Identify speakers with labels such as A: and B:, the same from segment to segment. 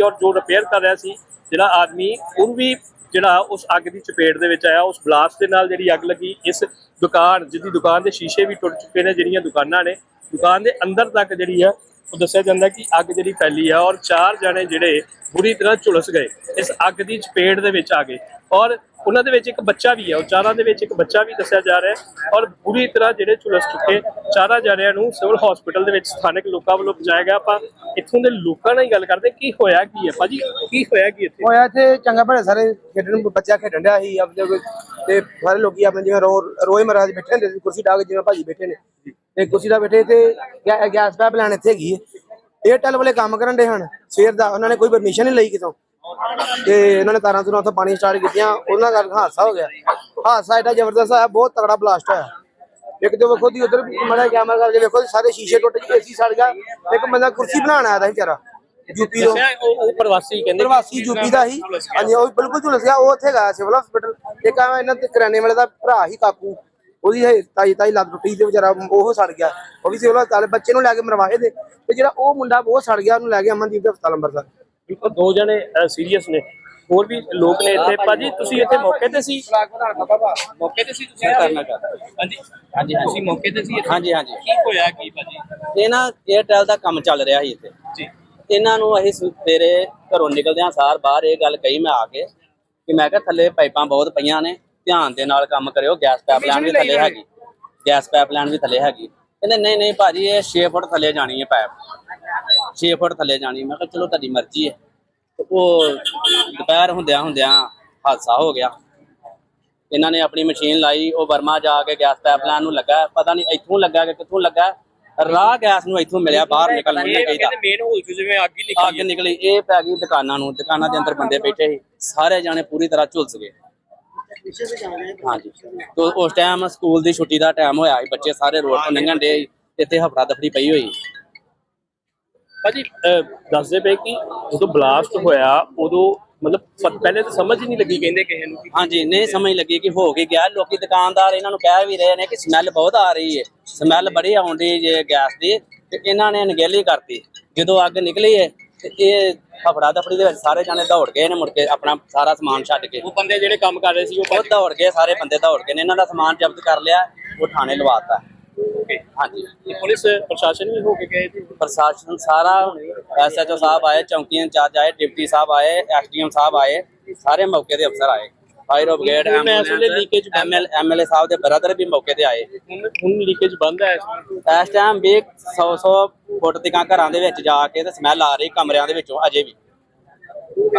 A: ਔਰ ਜੋ ਰਿਪੇਅਰ ਕਰ ਰਿਹਾ ਸੀ, ਜਿਹੜਾ ਆਦਮੀ ਉਹ ਵੀ ਜਿਹੜਾ ਉਸ ਅੱਗ ਦੀ ਚਪੇਟ ਦੇ ਵਿੱਚ ਆਇਆ, ਉਸ ਬਲਾਸਟ ਦੇ ਨਾਲ ਜਿਹੜੀ ਅੱਗ ਲੱਗੀ, ਇਸ ਦੁਕਾਨ ਜਿਹਦੀ ਦੁਕਾਨ ਦੇ ਸ਼ੀਸ਼ੇ ਵੀ ਟੁੱਟ ਚੁੱਕੇ ਨੇ ਜਿਹੜੀਆਂ ਦੁਕਾਨਾਂ ਨੇ, ਦੁਕਾਨ ਦੇ ਅੰਦਰ ਤੱਕ ਜਿਹੜੀ ਆ, ਉਹ ਦੱਸਿਆ ਜਾਂਦਾ ਕਿ ਅੱਗ ਜਿਹੜੀ ਫੈਲੀ ਆ ਔਰ ਚਾਰ ਜਣੇ ਜਿਹੜੇ ਬੁਰੀ ਤਰ੍ਹਾਂ ਝੁਲਸ ਗਏ, ਇਸ ਅੱਗ ਦੀ ਚਪੇਟ ਦੇ ਵਿੱਚ ਆ ਗਏ ਔਰ ਉਹਨਾਂ ਦੇ ਵਿੱਚ ਇੱਕ ਬੱਚਾ ਵੀ ਹੈ, ਉਹ ਚਾਰਾਂ ਦੇ ਵਿੱਚ ਇੱਕ ਬੱਚਾ ਵੀ ਦੱਸਿਆ ਜਾ ਰਿਹਾ ਹੈ ਔਰ ਬੁਰੀ ਤਰ੍ਹਾਂ ਜਿਹੜੇ ਝੁਲਸ ਚੁੱਕੇ ਚਾਰਾਂ ਜਣਿਆਂ ਨੂੰ ਸਿਵਲ ਹਸਪੀਟਲ ਦੇ ਵਿੱਚ ਸਥਾਨਕ ਲੋਕਾਂ ਵੱਲੋਂ ਪਹੁੰਚਾਇਆ ਗਿਆ। ਆਪਾਂ ਇੱਥੋਂ ਦੇ ਲੋਕਾਂ ਨਾਲ ਹੀ ਗੱਲ ਕਰਦੇ ਕੀ ਹੋਇਆ, ਕੀ ਹੈ? ਭਾਜੀ, ਕੀ ਹੋਇਆ, ਕੀ ਇੱਥੇ?
B: ਹੋਇਆ ਇੱਥੇ ਚੰਗਾ ਭਲੇ ਸਾਰੇ ਖੇਡਣ ਬੱਚਾ ਖੇਡਣ ਡਿਆ ਸੀ, ਆਪਣੇ ਤੇ ਸਾਰੇ ਲੋਕੀ ਆਪਣੇ ਜਿਵੇਂ ਰੋ, ਰੋਏ ਮਹਾਰਾਜ ਬੈਠੇ ਹੁੰਦੇ ਸੀ, ਕੁਰਸੀ ਢਾ ਕੇ ਜਿਵੇਂ ਭਾਜੀ ਬੈਠੇ ਨੇ। ਤੇ ਕੁਰਸੀ ਦਾ ਬੈਠੇ ਤੇ ਗੈਸ ਪਾਈਪ ਲਾਈਨ ਇੱਥੇ ਹੈਗੀ ਏਅਰਟੈਲ ਵਾਲੇ ਕੰਮ ਕਰਨ ਦੇ ਹਨ, ਸਵੇਰ ਦਾ, ਉਹਨਾਂ ਨੇ ਕੋਈ ਪਰਮਿਸ਼ਨ ਨਹੀਂ ਲਈ ਕਿਤੋਂ। ਤੇ ਉਹਨਾਂ ਨੇ ਤਾਰਾਂ ਤੋਂ ਉੱਥੋਂ ਪਾਣੀ ਸਟਾਰਟ ਕੀਤੀਆਂ ਉਹਨਾਂ ਨਾਲ ਹਾਦਸਾ ਹੋ ਗਿਆ। ਹਾਦਸਾ ਐਡਾ ਜ਼ਬਰਦਸਤ ਆਇਆ ਬਹੁਤ ਤਗੜਾ ਬਲਾਸਟ ਹੋਇਆ। ਇੱਕ ਤੇ ਵੇਖੋ ਦੀ ਉਧਰ ਮੜਾ ਕੈਮਰਾ ਕਰਕੇ ਵੇਖੋ ਸਾਰੇ ਸ਼ੀਸ਼ੇ ਟੁੱਟ ਗਏ ਏਸੀ ਸੜ ਗਿਆ। ਇੱਕ ਬੰਦਾ ਕੁਰਸੀ ਬਣਾਉਣ ਆਇਆ ਦਾ ਵਿਚਾਰਾ ਯੂਪੀ ਤੋਂ।
A: ਉਹ ਪ੍ਰਵਾਸੀ ਕਹਿੰਦੇ
B: ਪ੍ਰਵਾਸੀ ਯੂਪੀ ਦਾ ਹੀ ਹਾਂਜੀ ਉਹ ਬਿਲਕੁਲ ਝੁਲਸ ਗਿਆ ਉਹ ਉੱਥੇ ਗਿਆ ਸਿਵਲ ਹਸਪੀਟਲ ਇੱਕ ਆ ਇਹਨਾਂ ਤੇ ਕਰਿਆਨੇ ਵਾਲੇ ਦਾ ਭਰਾ ਹੀ ਕਾਕੂ। ਉਹਦੀ ਤਾਈ ਤਾਈ ਲੱਤ ਟੁੱਟੀ ਤੇ ਵਿਚਾਰਾ ਉਹ ਸੜ ਗਿਆ। ਉਹ ਵੀ ਸਿਵਲ ਹਸਪਤਾਲ ਬੱਚੇ ਨੂੰ ਲੈ ਕੇ ਮਰਵਾਏ ਦੇ ਤੇ ਜਿਹੜਾ ਉਹ ਮੁੰਡਾ ਉਹ ਸੜ ਗਿਆ ਉਹਨੂੰ ਲੈ ਕੇ ਅਮਨਦੀਪ ਦੇ ਹਸਪਤਾਲ ਅੰਮ੍ਰਿਤਸਰ।
A: ਬਿਲਕੁਲ ਦੋ ਜਣੇ ਸੀਰੀਅਸ ਨੇ। ਹੋਰ ਵੀ ਲੋਕ ਨੇ ਇੱਥੇ। ਭਾਜੀ ਤੁਸੀਂ ਇੱਥੇ ਮੌਕੇ ਤੇ ਸੀ? ਮੌਕੇ ਤੇ ਸੀ ਤੁਸੀਂ ਕਰਨਾ ਹਾਂਜੀ। ਹਾਂਜੀ ਤੁਸੀਂ ਮੌਕੇ ਤੇ ਸੀ
C: ਹਾਂਜੀ ਹਾਂਜੀ।
A: ਕੀ ਹੋਇਆ ਕੀ ਭਾਜੀ?
C: ਇਹ ਨਾ 에ਅਰਟੈਲ ਦਾ ਕੰਮ ਚੱਲ ਰਿਹਾ ਸੀ ਇੱਥੇ।
A: ਜੀ।
C: ਇਹਨਾਂ ਨੂੰ ਅਸੀਂ ਸਵੇਰੇ ਘਰੋਂ ਨਿਕਲਦਿਆਂ ਸਾਰ ਬਾਹਰ ਇਹ ਗੱਲ ਕਹੀ ਮੈਂ ਆ ਕੇ ਕਿ ਮੈਂ ਕਿਹਾ ਥੱਲੇ ਪਾਈਪਾਂ ਬਹੁਤ ਪਈਆਂ ਨੇ ਧਿਆਨ ਦੇ ਨਾਲ ਕੰਮ ਕਰਿਓ ਗੈਸ ਪਾਈਪਲਾਈਨ ਵੀ ਥੱਲੇ ਹੈਗੀ। ਗੈਸ ਪਾਈਪਲਾਈਨ ਵੀ ਥੱਲੇ ਹੈਗੀ। ਕਹਿੰਦੇ ਨਹੀਂ ਨਹੀਂ ਭਾਜੀ ਇਹ 6 ਫੁੱਟ ਥੱਲੇ ਜਾਣੀ ਹੈ ਪਾਈਪ 6 ਫੁੱਟ ਥੱਲੇ ਜਾਣੀ ਮੈਂ ਕਿਹਾ ਚਲੋ ਤੁਹਾਡੀ ਮਰਜ਼ੀ ਹੈ। ਤੇ ਉਹ ਦੁਪਹਿਰ ਹੁੰਦਿਆਂ ਹੁੰਦਿਆਂ ਹਾਦਸਾ ਹੋ ਗਿਆ। ਇਹਨਾਂ ਨੇ ਆਪਣੀ ਮਸ਼ੀਨ ਲਾਈ ਉਹ ਵਰਮਾ ਜਾ ਕੇ ਗੈਸ ਪਾਈਪਲਾਈਨ ਨੂੰ ਲੱਗਾ। ਪਤਾ ਨਹੀਂ ਇੱਥੋਂ ਲੱਗਾ ਕਿ ਕਿੱਥੋਂ ਲੱਗਾ। ਰਾਹ ਗੈਸ ਨੂੰ ਇੱਥੋਂ ਮਿਲਿਆ ਬਾਹਰ ਨਿਕਲਣ ਨੂੰ ਨਹੀਂ ਚਾਹੀਦਾ
A: ਮੇਨ ਹੋਲ ਜਿਵੇਂ ਅੱਗ ਹੀ
C: ਅੱਗ ਨਿਕਲੀ। ਇਹ ਪੈ ਗਈ ਦੁਕਾਨਾਂ ਨੂੰ। ਦੁਕਾਨਾਂ ਦੇ ਅੰਦਰ ਬੰਦੇ ਬੈਠੇ ਸੀ। ਸਾਰੇ ਜਾਣੇ ਪੂਰੀ ਤਰ੍ਹਾਂ ਝੁਲਸ ਗਏ। ਹਾਂਜੀ। ਤੋਂ ਉਸ ਟਾਈਮ ਸਕੂਲ ਦੀ ਛੁੱਟੀ ਦਾ ਟਾਈਮ ਹੋਇਆ ਸੀ ਬੱਚੇ ਸਾਰੇ ਰੋਡ ਤੋਂ ਲੰਘਣ ਦੇ ਇੱਥੇ ਹਫੜਾ ਦਫੜੀ ਪਈ ਹੋਈ।
A: ਭਾਜੀ ਅਹ, ਦੱਸਦੇ ਪਏ ਕਿ ਜਦੋਂ ਬਲਾਸਟ ਹੋਇਆ ਉਦੋਂ ਮਤਲਬ ਪ- ਪਹਿਲੇ ਤਾਂ ਸਮਝ ਹੀ ਨਹੀਂ ਲੱਗੀ ਕਹਿੰਦੇ ਕਿਸੇ ਨੂੰ ਕਿ
C: ਹਾਂਜੀ ਨਹੀਂ ਸਮਝ ਲੱਗੀ ਕਿ ਹੋ ਕੀ ਗਿਆ। ਲੋਕੀ ਦੁਕਾਨਦਾਰ ਇਹਨਾਂ ਨੂੰ ਕਹਿ ਵੀ ਰਹੇ ਨੇ ਕਿ ਸਮੈਲ ਬਹੁਤ ਆ ਰਹੀ ਹੈ ਸਮੈਲ ਬੜੀ ਆਉਂਦੀ ਜੇ ਗੈਸ ਦੀ ਤੇ ਇਹਨਾਂ ਨੇ ਅਣਗਹਿਲੀ ਕਰਤੀ। ਜਦੋਂ ਅੱਗ ਨਿਕਲੀ ਹੈ ਤੇ ਇਹ ਹਫੜਾ ਦਫੜੀ ਦੇ ਵਿੱਚ ਸਾਰੇ ਜਾਣੇ ਦੌੜ ਗਏ ਨੇ ਮੁੜ ਕੇ ਆਪਣਾ ਸਾਰਾ ਸਮਾਨ ਛੱਡ ਕੇ।
A: ਉਹ ਬੰਦੇ ਜਿਹੜੇ ਕੰਮ ਕਰ ਰਹੇ ਸੀ ਉਹ
C: ਉਹ ਦੌੜ ਗਏ ਸਾਰੇ ਬੰਦੇ ਦੌੜ ਗਏ ਨੇ। ਇਹਨਾਂ ਦਾ ਸਮਾਨ ਜ਼ਬਤ ਕਰ ਲਿਆ ਉਹ ਥਾਣੇ ਲਵਾਤਾ। ਹਾਂਜੀ।
A: ਪੁਲਿਸ ਪ੍ਰਸ਼ਾਸਨ ਵੀ ਹੋ ਕੇ ਗਏ ਸੀ?
C: ਪ੍ਰਸ਼ਾਸਨ ਸਾਰਾ ਐਸਐਚਓ ਸਾਹਿਬ ਆਏ ਚੌਂਕੀ ਇੰਚਾਰਜ ਆਏ ਡਿਪਟੀ ਸਾਹਿਬ ਆਏ ਐਸਡੀਐਮ ਸਾਹਿਬ ਆਏ ਸਾਰੇ ਮੌਕੇ ਦੇ ਅਫਸਰ ਆਏ। ਫਾਇਰ ਬ੍ਰਿਗੇਡ
A: ਹੁਣ ਇਸ ਵੇਲੇ ਬੰਦ
C: ਐਮਐਲ ਐਮਐਲਏ ਸਾਹਿਬ ਦੇ ਬ੍ਰਦਰ ਵੀ ਮੌਕੇ ਤੇ ਆਏ।
A: ਹੁਣ ਹੁਣ ਲੀਕੇਜ ਬੰਦ ਹੈ
C: ਇਸ ਟਾਈਮ ਵੀ 100 100 ਫੁੱਟ ਤੀਕਾਂ ਘਰਾਂ ਦੇ ਵਿੱਚ ਜਾ ਕੇ ਤੇ ਸਮੈਲ ਆ ਰਹੀ ਕਮਰਿਆਂ ਦੇ ਵਿੱਚੋਂ ਅਜੇ ਵੀ।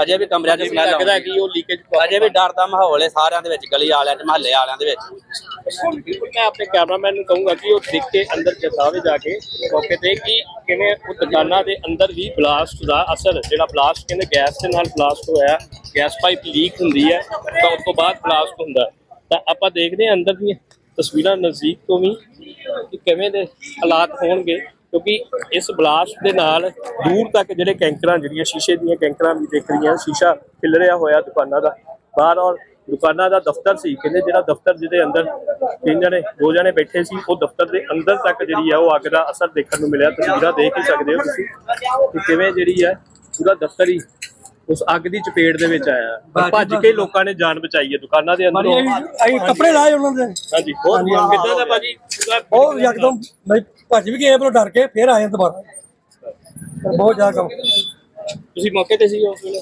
C: ਅਜੇ ਵੀ ਕਮਰਿਆਂ 'ਚ ਸਮੈਲ
A: ਲੱਗਦਾ ਕਿ ਉਹ ਲੀਕੇਜ
C: ਅਜੇ ਵੀ ਡਰ ਦਾ ਮਾਹੌਲ ਹੈ ਸਾਰਿਆਂ ਦੇ ਵਿੱਚ ਗਲੀ ਵਾਲਿਆਂ 'ਚ ਮਹੱਲੇ ਵਾਲਿਆਂ ਦੇ ਵਿੱਚ।
A: ਮੈਂ ਆਪਣੇ ਕੈਮਰਾਮੈਨ ਨੂੰ ਕਹੂੰਗਾ ਕਿ ਉਹ ਦੇਖ ਕੇ ਅੰਦਰ ਜਸਾਵੇ ਜਾ ਕੇ ਮੌਕੇ ਤੇ ਕਿ ਕਿਵੇਂ ਉਹ ਦੁਕਾਨਾਂ ਦੇ ਅੰਦਰ ਵੀ ਬਲਾਸਟ ਦਾ ਅਸਰ ਜਿਹੜਾ ਬਲਾਸਟ ਕਹਿੰਦੇ ਗੈਸ ਦੇ ਨਾਲ ਬਲਾਸਟ ਹੋਇਆ ਗੈਸ ਪਾਈਪ ਲੀਕ ਹੁੰਦੀ ਹੈ, ਤਾਂ ਉਸ ਤੋਂ ਬਾਅਦ ਬਲਾਸਟ ਹੁੰਦਾ ਤਾਂ ਆਪਾਂ ਦੇਖਦੇ ਹਾਂ ਅੰਦਰ ਦੀਆਂ ਤਸਵੀਰਾਂ ਨਜ਼ਦੀਕ ਤੋਂ ਵੀ ਕਿ ਕਿਵੇਂ ਦੇ ਹਾਲਾਤ ਹੋਣਗੇ, ਕਿਉਂਕਿ ਇਸ ਬਲਾਸਟ ਦੇ ਨਾਲ ਦੂਰ ਤੱਕ ਜਿਹੜੇ ਕੈਂਕਰਾਂ, ਜਿਹੜੀਆਂ ਸ਼ੀਸ਼ੇ ਦੀਆਂ ਕੈਂਕਰਾਂ ਵੀ ਦੇਖ ਰਹੀਆਂ, ਸ਼ੀਸ਼ਾ ਖਿਲ ਰਿਹਾ ਹੋਇਆ ਦੁਕਾਨਾਂ ਦਾ। ਬਾਹਰ ਔਰ ਦੁਕਾਨਾਂ ਦਾ ਦਫ਼ਤਰ ਸੀ, ਕਹਿੰਦੇ ਜਿਹੜਾ ਦਫ਼ਤਰ ਜਿਹਦੇ ਅੰਦਰ ਤਿੰਨ ਜਣੇ, ਦੋ ਜਣੇ ਬੈਠੇ ਸੀ, ਉਹ ਦਫ਼ਤਰ ਦੇ ਅੰਦਰ ਤੱਕ ਜਿਹੜੀ ਆ ਉਹ ਅੱਗ ਦਾ ਅਸਰ ਦੇਖਣ ਨੂੰ ਮਿਲਿਆ। ਤਸਵੀਰਾਂ ਦੇਖ ਹੀ ਸਕਦੇ ਹੋ ਤੁਸੀਂ ਕਿ ਕਿਵੇਂ ਜਿਹੜੀ ਹੈ, ਪੂਰਾ ਦਫ਼ਤਰ ਹੀ ਉਸ ਅੱਗ ਦੀ ਚਪੇਟ ਦੇ ਵਿੱਚ ਆਇਆ। ਪਰ ਭੱਜ ਕੇ ਲੋਕਾਂ ਨੇ ਜਾਨ ਬਚਾਈ ਹੈ ਦੁਕਾਨਾਂ ਦੇ ਅੰਦਰੋਂ।
D: ਅਸੀਂ ਕੱਪੜੇ ਲਾਏ ਉਹਨਾਂ ਦੇ।
A: ਹਾਂਜੀ ਹੋਰ ਕਿੱਦਾਂ ਦਾ ਭਾਜੀ?
D: ਉਹ ਯਕਦਮ ਬਈ ਭੱਜ ਵੀ ਗਏ ਪਰ ਡਰ ਕੇ ਫੇਰ ਆਏ ਦੁਬਾਰਾ। ਬਹੁਤ ਜ਼ਿਆਦਾ ਕੰਮ।
A: ਤੁਸੀਂ ਮੌਕੇ ਤੇ ਸੀ ਉਸ ਵੇਲੇ?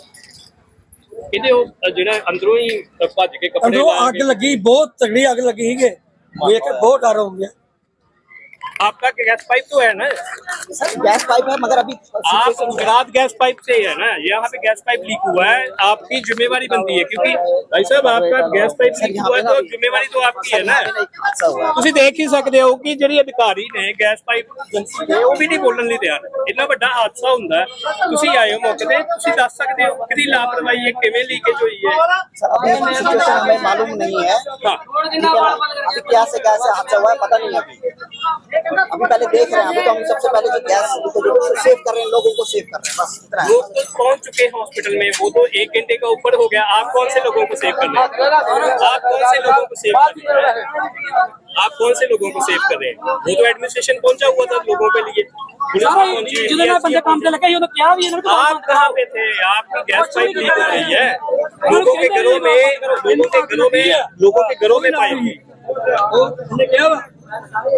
A: ਕਹਿੰਦੇ ਉਹ ਜਿਹੜਾ ਅੰਦਰੋਂ ਹੀ ਭੱਜ ਕੇ ਕੱਪੜੇ
D: ਅੰਦਰੋਂ
A: ਲਾ
D: ਅੱਗ ਲੱਗੀ ਬਹੁਤ ਤਗੜੀ ਅੱਗ ਲੱਗੀ ਸੀਗੇ। ਵੇਖ ਕੇ ਬਹੁਤ ਡਰ ਹੋ ਗਿਆ
A: आपका गैस पाइप तो है ना
E: सर गैस पाइप है मगर अभी
A: आप गुजरात गैस पाइप से ही है ना यहाँ पे गैस पाइप लीक हुआ है आपकी जिम्मेवारी बनती है क्योंकि भाई साहब आपका गैस पाइप लीक हुआ है तो जिम्मेवारी तो आपकी है ना
E: हादसा हुआ
A: ਤੁਸੀਂ ਦੇਖ ਹੀ ਸਕਦੇ ਹੋ ਕਿ ਜਿਹੜੀ ਅਧਿਕਾਰੀ ਨੇ ਗੈਸ ਪਾਈਪ ਏਜੰਸੀ ਦੇ ਉਹ ਵੀ ਨਹੀਂ ਬੋਲਣ ਲਈ ਤਿਆਰ ਇੰਨਾ ਵੱਡਾ ਹਾਦਸਾ ਹੁੰਦਾ ਹੈ। ਤੁਸੀਂ ਆਏ ਹੋ ਮੌਕੇ ਤੇ ਤੁਸੀਂ ਦੱਸ ਸਕਦੇ ਹੋ ਕਿਹਦੀ ਲਾਪਰਵਾਹੀ ਹੈ ਕਿਵੇਂ ਲੀਕੇਜ ਹੋਈ ਹੈ
E: सर अभी सिचुएशन हमें मालूम नहीं है
A: हाँ
E: ठीक है ना? अभी क्या से क्या से हादसा हुआ है पता नहीं अभी अभी पहले देख रहे हैं अभी तो हम सबसे पहले जो गैस तो सेव कर रहे हैं लोगों को सेव कर रहे हैं बस इतना
A: लोग तो पहुँच चुके हैं हॉस्पिटल में वो तो एक घंटे का ऊपर हो गया। आप कौन से लोगों को सेव कर रहे हैं? आप कौन से लोगों को सेव कर रहे हैं? आप कौन से लोगों को सेव कर रहे हैं? वो तो एडमिनिस्ट्रेशन पहुँचा हुआ था लोगों के लिए। आप कहाँ पे थे? आपकी गैस पाइप लीक हो रही है। लोगों के घरों में लोगों के घरों में लोगों के घरों में पाइप।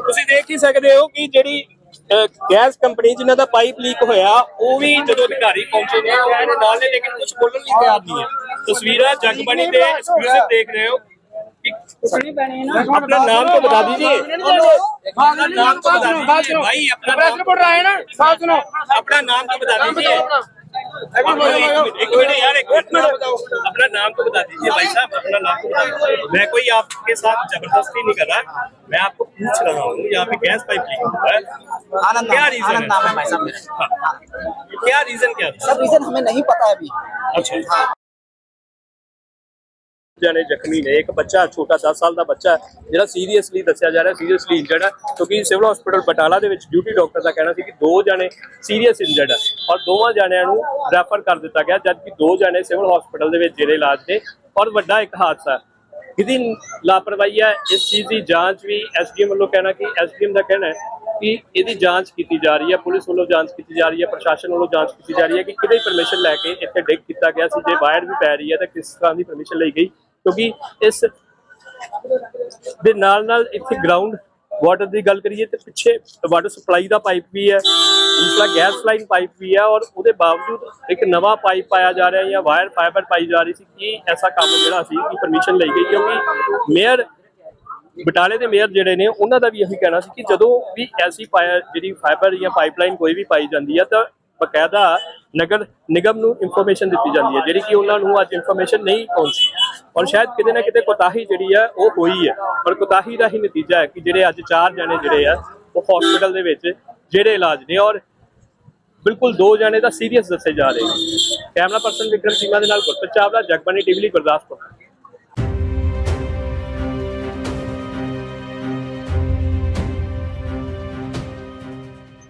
A: ਤੁਸੀਂ ਦੇਖ ਹੀ ਸਕਦੇ ਹੋ ਕਿ ਜਿਹੜੀ ਅਹ, ਗੈਸ ਕੰਪਨੀ ਜਿਨ੍ਹਾਂ ਦਾ ਪਾਈਪ ਲੀਕ ਹੋਇਆ ਉਹ ਵੀ ਜਦੋਂ ਅਧਿਕਾਰੀ ਪਹੁੰਚੇ ਨੇ ਉਹ ਇਹਦੇ ਨਾਲ ਨੇ ਲੇਕਿਨ ਕੁਝ ਬੋਲਣ ਲਈ ਤਿਆਰ ਨਹੀਂ ਹੈ ਤਸਵੀਰਾਂ ਜਗਬਾਣੀ ਤੇ ਐਕਸਕਲੂਸਿਵ ਦੇਖ ਰਹੇ ਹੋ कि अपना नाम तो बता दीजिए अपना नाम तो बता दीजिए भाई अपना नाम अपना नाम तो बता दीजिए एक मिनट यार एक मिनट। अपना नाम तो बता दीजिए भाई साहब अपना नाम तो बता दीजिए। मैं कोई आपके साथ ज़बरदस्ती नहीं कर रहा मैं आपको पूछ रहा हूँ यहाँ पे गैस पाइप लीक हुआ है।
E: आनंद
A: क्या रीजन
E: नाम है भाई साहब
A: हाँ। क्या रीजन क्या
E: सब रीजन हमें नहीं पता है अभी।
A: ਅੱਛਾ ਜਣੇ ਜ਼ਖਮੀ ਨੇ ਇੱਕ ਬੱਚਾ, ਛੋਟਾ 10 ਸਾਲ ਦਾ ਬੱਚਾ ਜਿਹੜਾ ਸੀਰੀਅਸਲੀ ਦੱਸਿਆ ਜਾ ਰਿਹਾ ਸੀਰੀਅਸਲੀ ਇੰਜਰਡ ਹੈ, ਕਿਉਂਕਿ ਸਿਵਲ ਹਸਪੀਟਲ ਬਟਾਲਾ ਦੇ ਵਿੱਚ ਡਿਊਟੀ ਡਾਕਟਰ ਦਾ ਕਹਿਣਾ ਸੀ ਕਿ ਦੋ ਜਣੇ ਸੀਰੀਅਸ ਇੰਜਰਡ ਹੈ ਔਰ ਦੋਵਾਂ ਜਣਿਆਂ ਨੂੰ ਰੈਫਰ ਕਰ ਦਿੱਤਾ ਗਿਆ, ਜਦਕਿ ਦੋ ਜਣੇ ਸਿਵਲ ਹਸਪੀਟਲ ਦੇ ਵਿੱਚ ਜਿਹੜੇ ਇਲਾਜ ਨੇ ਔਰ ਵੱਡਾ ਇੱਕ ਹਾਦਸਾ ਹੈ। ਲਾਪਰਵਾਹੀ ਹੈ, ਇਸ ਚੀਜ਼ ਦੀ ਜਾਂਚ ਵੀ ਐਸਡੀਐਮ ਵੱਲੋਂ ਕਹਿਣਾ ਕਿ ਐਸਡੀਐਮ ਦਾ ਕਹਿਣਾ ਹੈ ਕਿ ਇਹਦੀ ਜਾਂਚ ਕੀਤੀ ਜਾ ਰਹੀ ਹੈ, ਪੁਲਿਸ ਵੱਲੋਂ ਜਾਂਚ ਕੀਤੀ ਜਾ ਰਹੀ ਹੈ, ਪ੍ਰਸ਼ਾਸਨ ਵੱਲੋਂ ਜਾਂਚ ਕੀਤੀ ਜਾ ਰਹੀ ਹੈ ਕਿ ਕਿਹੜੀ ਪਰਮਿਸ਼ਨ ਲੈ ਕੇ ਇੱਥੇ ਡਿੱਗ ਕੀਤਾ ਗਿਆ ਸੀ, ਜੇ ਵਾਇਰ ਵੀ ਪੈ ਰਹੀ ਹੈ ਤਾਂ ਕਿਸ ਤਰ੍ਹਾਂ ਦੀ ਪਰਮਿਸ਼ਨ ਲਈ ਗਈ ਕਿਉਂਕਿ ਇਸ ਦੇ ਨਾਲ ਨਾਲ ਇੱਥੇ ਗਰਾਊਂਡ ਵਾਟਰ ਦੀ ਗੱਲ ਕਰੀਏ ਤੇ ਪਿੱਛੇ ਵਾਟਰ ਸਪਲਾਈ ਦਾ ਪਾਈਪ ਵੀ ਹੈ ਦੂਸਰਾ ਗੈਸ ਲਾਈਨ ਪਾਈਪ ਵੀ ਹੈ ਔਰ ਉਹਦੇ ਬਾਵਜੂਦ ਇੱਕ ਨਵਾਂ ਪਾਈਪ ਪਾਇਆ ਜਾ ਰਿਹਾ ਜਾਂ ਵਾਇਰ ਫਾਈਬਰ ਪਾਈ ਜਾ ਰਹੀ ਸੀ ਕਿ ਐਸਾ ਕੰਮ ਜਿਹੜਾ ਸੀ ਕਿ ਪਰਮਿਸ਼ਨ ਲਈ ਗਈ ਕਿਉਂਕਿ ਮੇਅਰ ਬਟਾਲੇ ਦੇ ਮੇਅਰ ਜਿਹੜੇ ਨੇ ਉਹਨਾਂ ਦਾ ਵੀ ਇਹੀ ਕਹਿਣਾ ਸੀ ਕਿ ਜਦੋਂ ਵੀ ਐਸੀ ਪਾਇਆ ਜਿਹੜੀ ਫਾਈਬਰ ਜਾਂ ਪਾਈਪਲਾਈਨ ਕੋਈ ਵੀ ਪਾਈ ਜਾਂਦੀ ਹੈ ਤਾਂ ਬਕਾਇਦਾ ਨਗਰ ਨਿਗਮ ਨੂੰ ਇਨਫੋਰਮੇਸ਼ਨ ਦਿੱਤੀ ਜਾਂਦੀ ਹੈ, ਜਿਹੜੀ ਕਿ ਉਹਨਾਂ ਨੂੰ ਅੱਜ ਇਨਫੋਰਮੇਸ਼ਨ ਨਹੀਂ ਪਹੁੰਚੀ। ਔਰ ਸ਼ਾਇਦ ਕਿਤੇ ਨਾ ਕਿਤੇ ਕੋਤਾਹੀ ਜਿਹੜੀ ਹੈ ਉਹ ਹੋਈ ਹੈ। ਔਰ ਕੋਤਾਹੀ ਦਾ ਹੀ ਨਤੀਜਾ ਹੈ ਕਿ ਜਿਹੜੇ ਅੱਜ ਚਾਰ ਜਣੇ ਜਿਹੜੇ ਆ, ਉਹ ਹਸਪੀਟਲ ਦੇ ਵਿੱਚ ਜਿਹੜੇ ਇਲਾਜ ਨੇ ਔਰ ਬਿਲਕੁਲ ਦੋ ਜਣੇ ਦਾ ਸੀਰੀਅਸ ਦੱਸੇ ਜਾ ਰਹੇ ਨੇ। ਕੈਮਰਾ ਪਰਸਨ ਵਿਕਰਮ ਸਿੰਘਾ ਦੇ ਨਾਲ ਗੁਰਪ੍ਰੀਤ ਚਾਵਲਾ ਜਗਬਾਨੀ ਟੀਵੀ ਲਈ ਗੁਰਦਾਸਪੁਰ।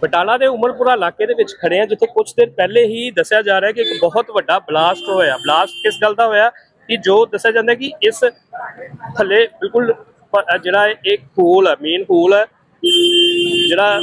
A: ਬਟਾਲਾ ਦੇ ਉਮਰਪੁਰਾ ਇਲਾਕੇ ਦੇ ਵਿੱਚ ਖੜੇ ਆ, ਜਿੱਥੇ ਕੁਝ ਦਿਨ ਪਹਿਲੇ ਹੀ ਦੱਸਿਆ ਜਾ ਰਿਹਾ ਕਿ ਇੱਕ ਬਹੁਤ ਵੱਡਾ ਬਲਾਸਟ ਹੋਇਆ। ਬਲਾਸਟ ਕਿਸ ਗੱਲ ਦਾ ਹੋਇਆ? ਕਿ ਜੋ ਦੱਸਿਆ ਜਾਂਦਾ ਕਿ ਇਸ ਥੱਲੇ ਬਿਲਕੁਲ ਜਿਹੜਾ ਇਹ ਇੱਕ ਹੋਲ ਹੈ ਮੇਨ ਹੋਲ ਹੈ ਜਿਹੜਾ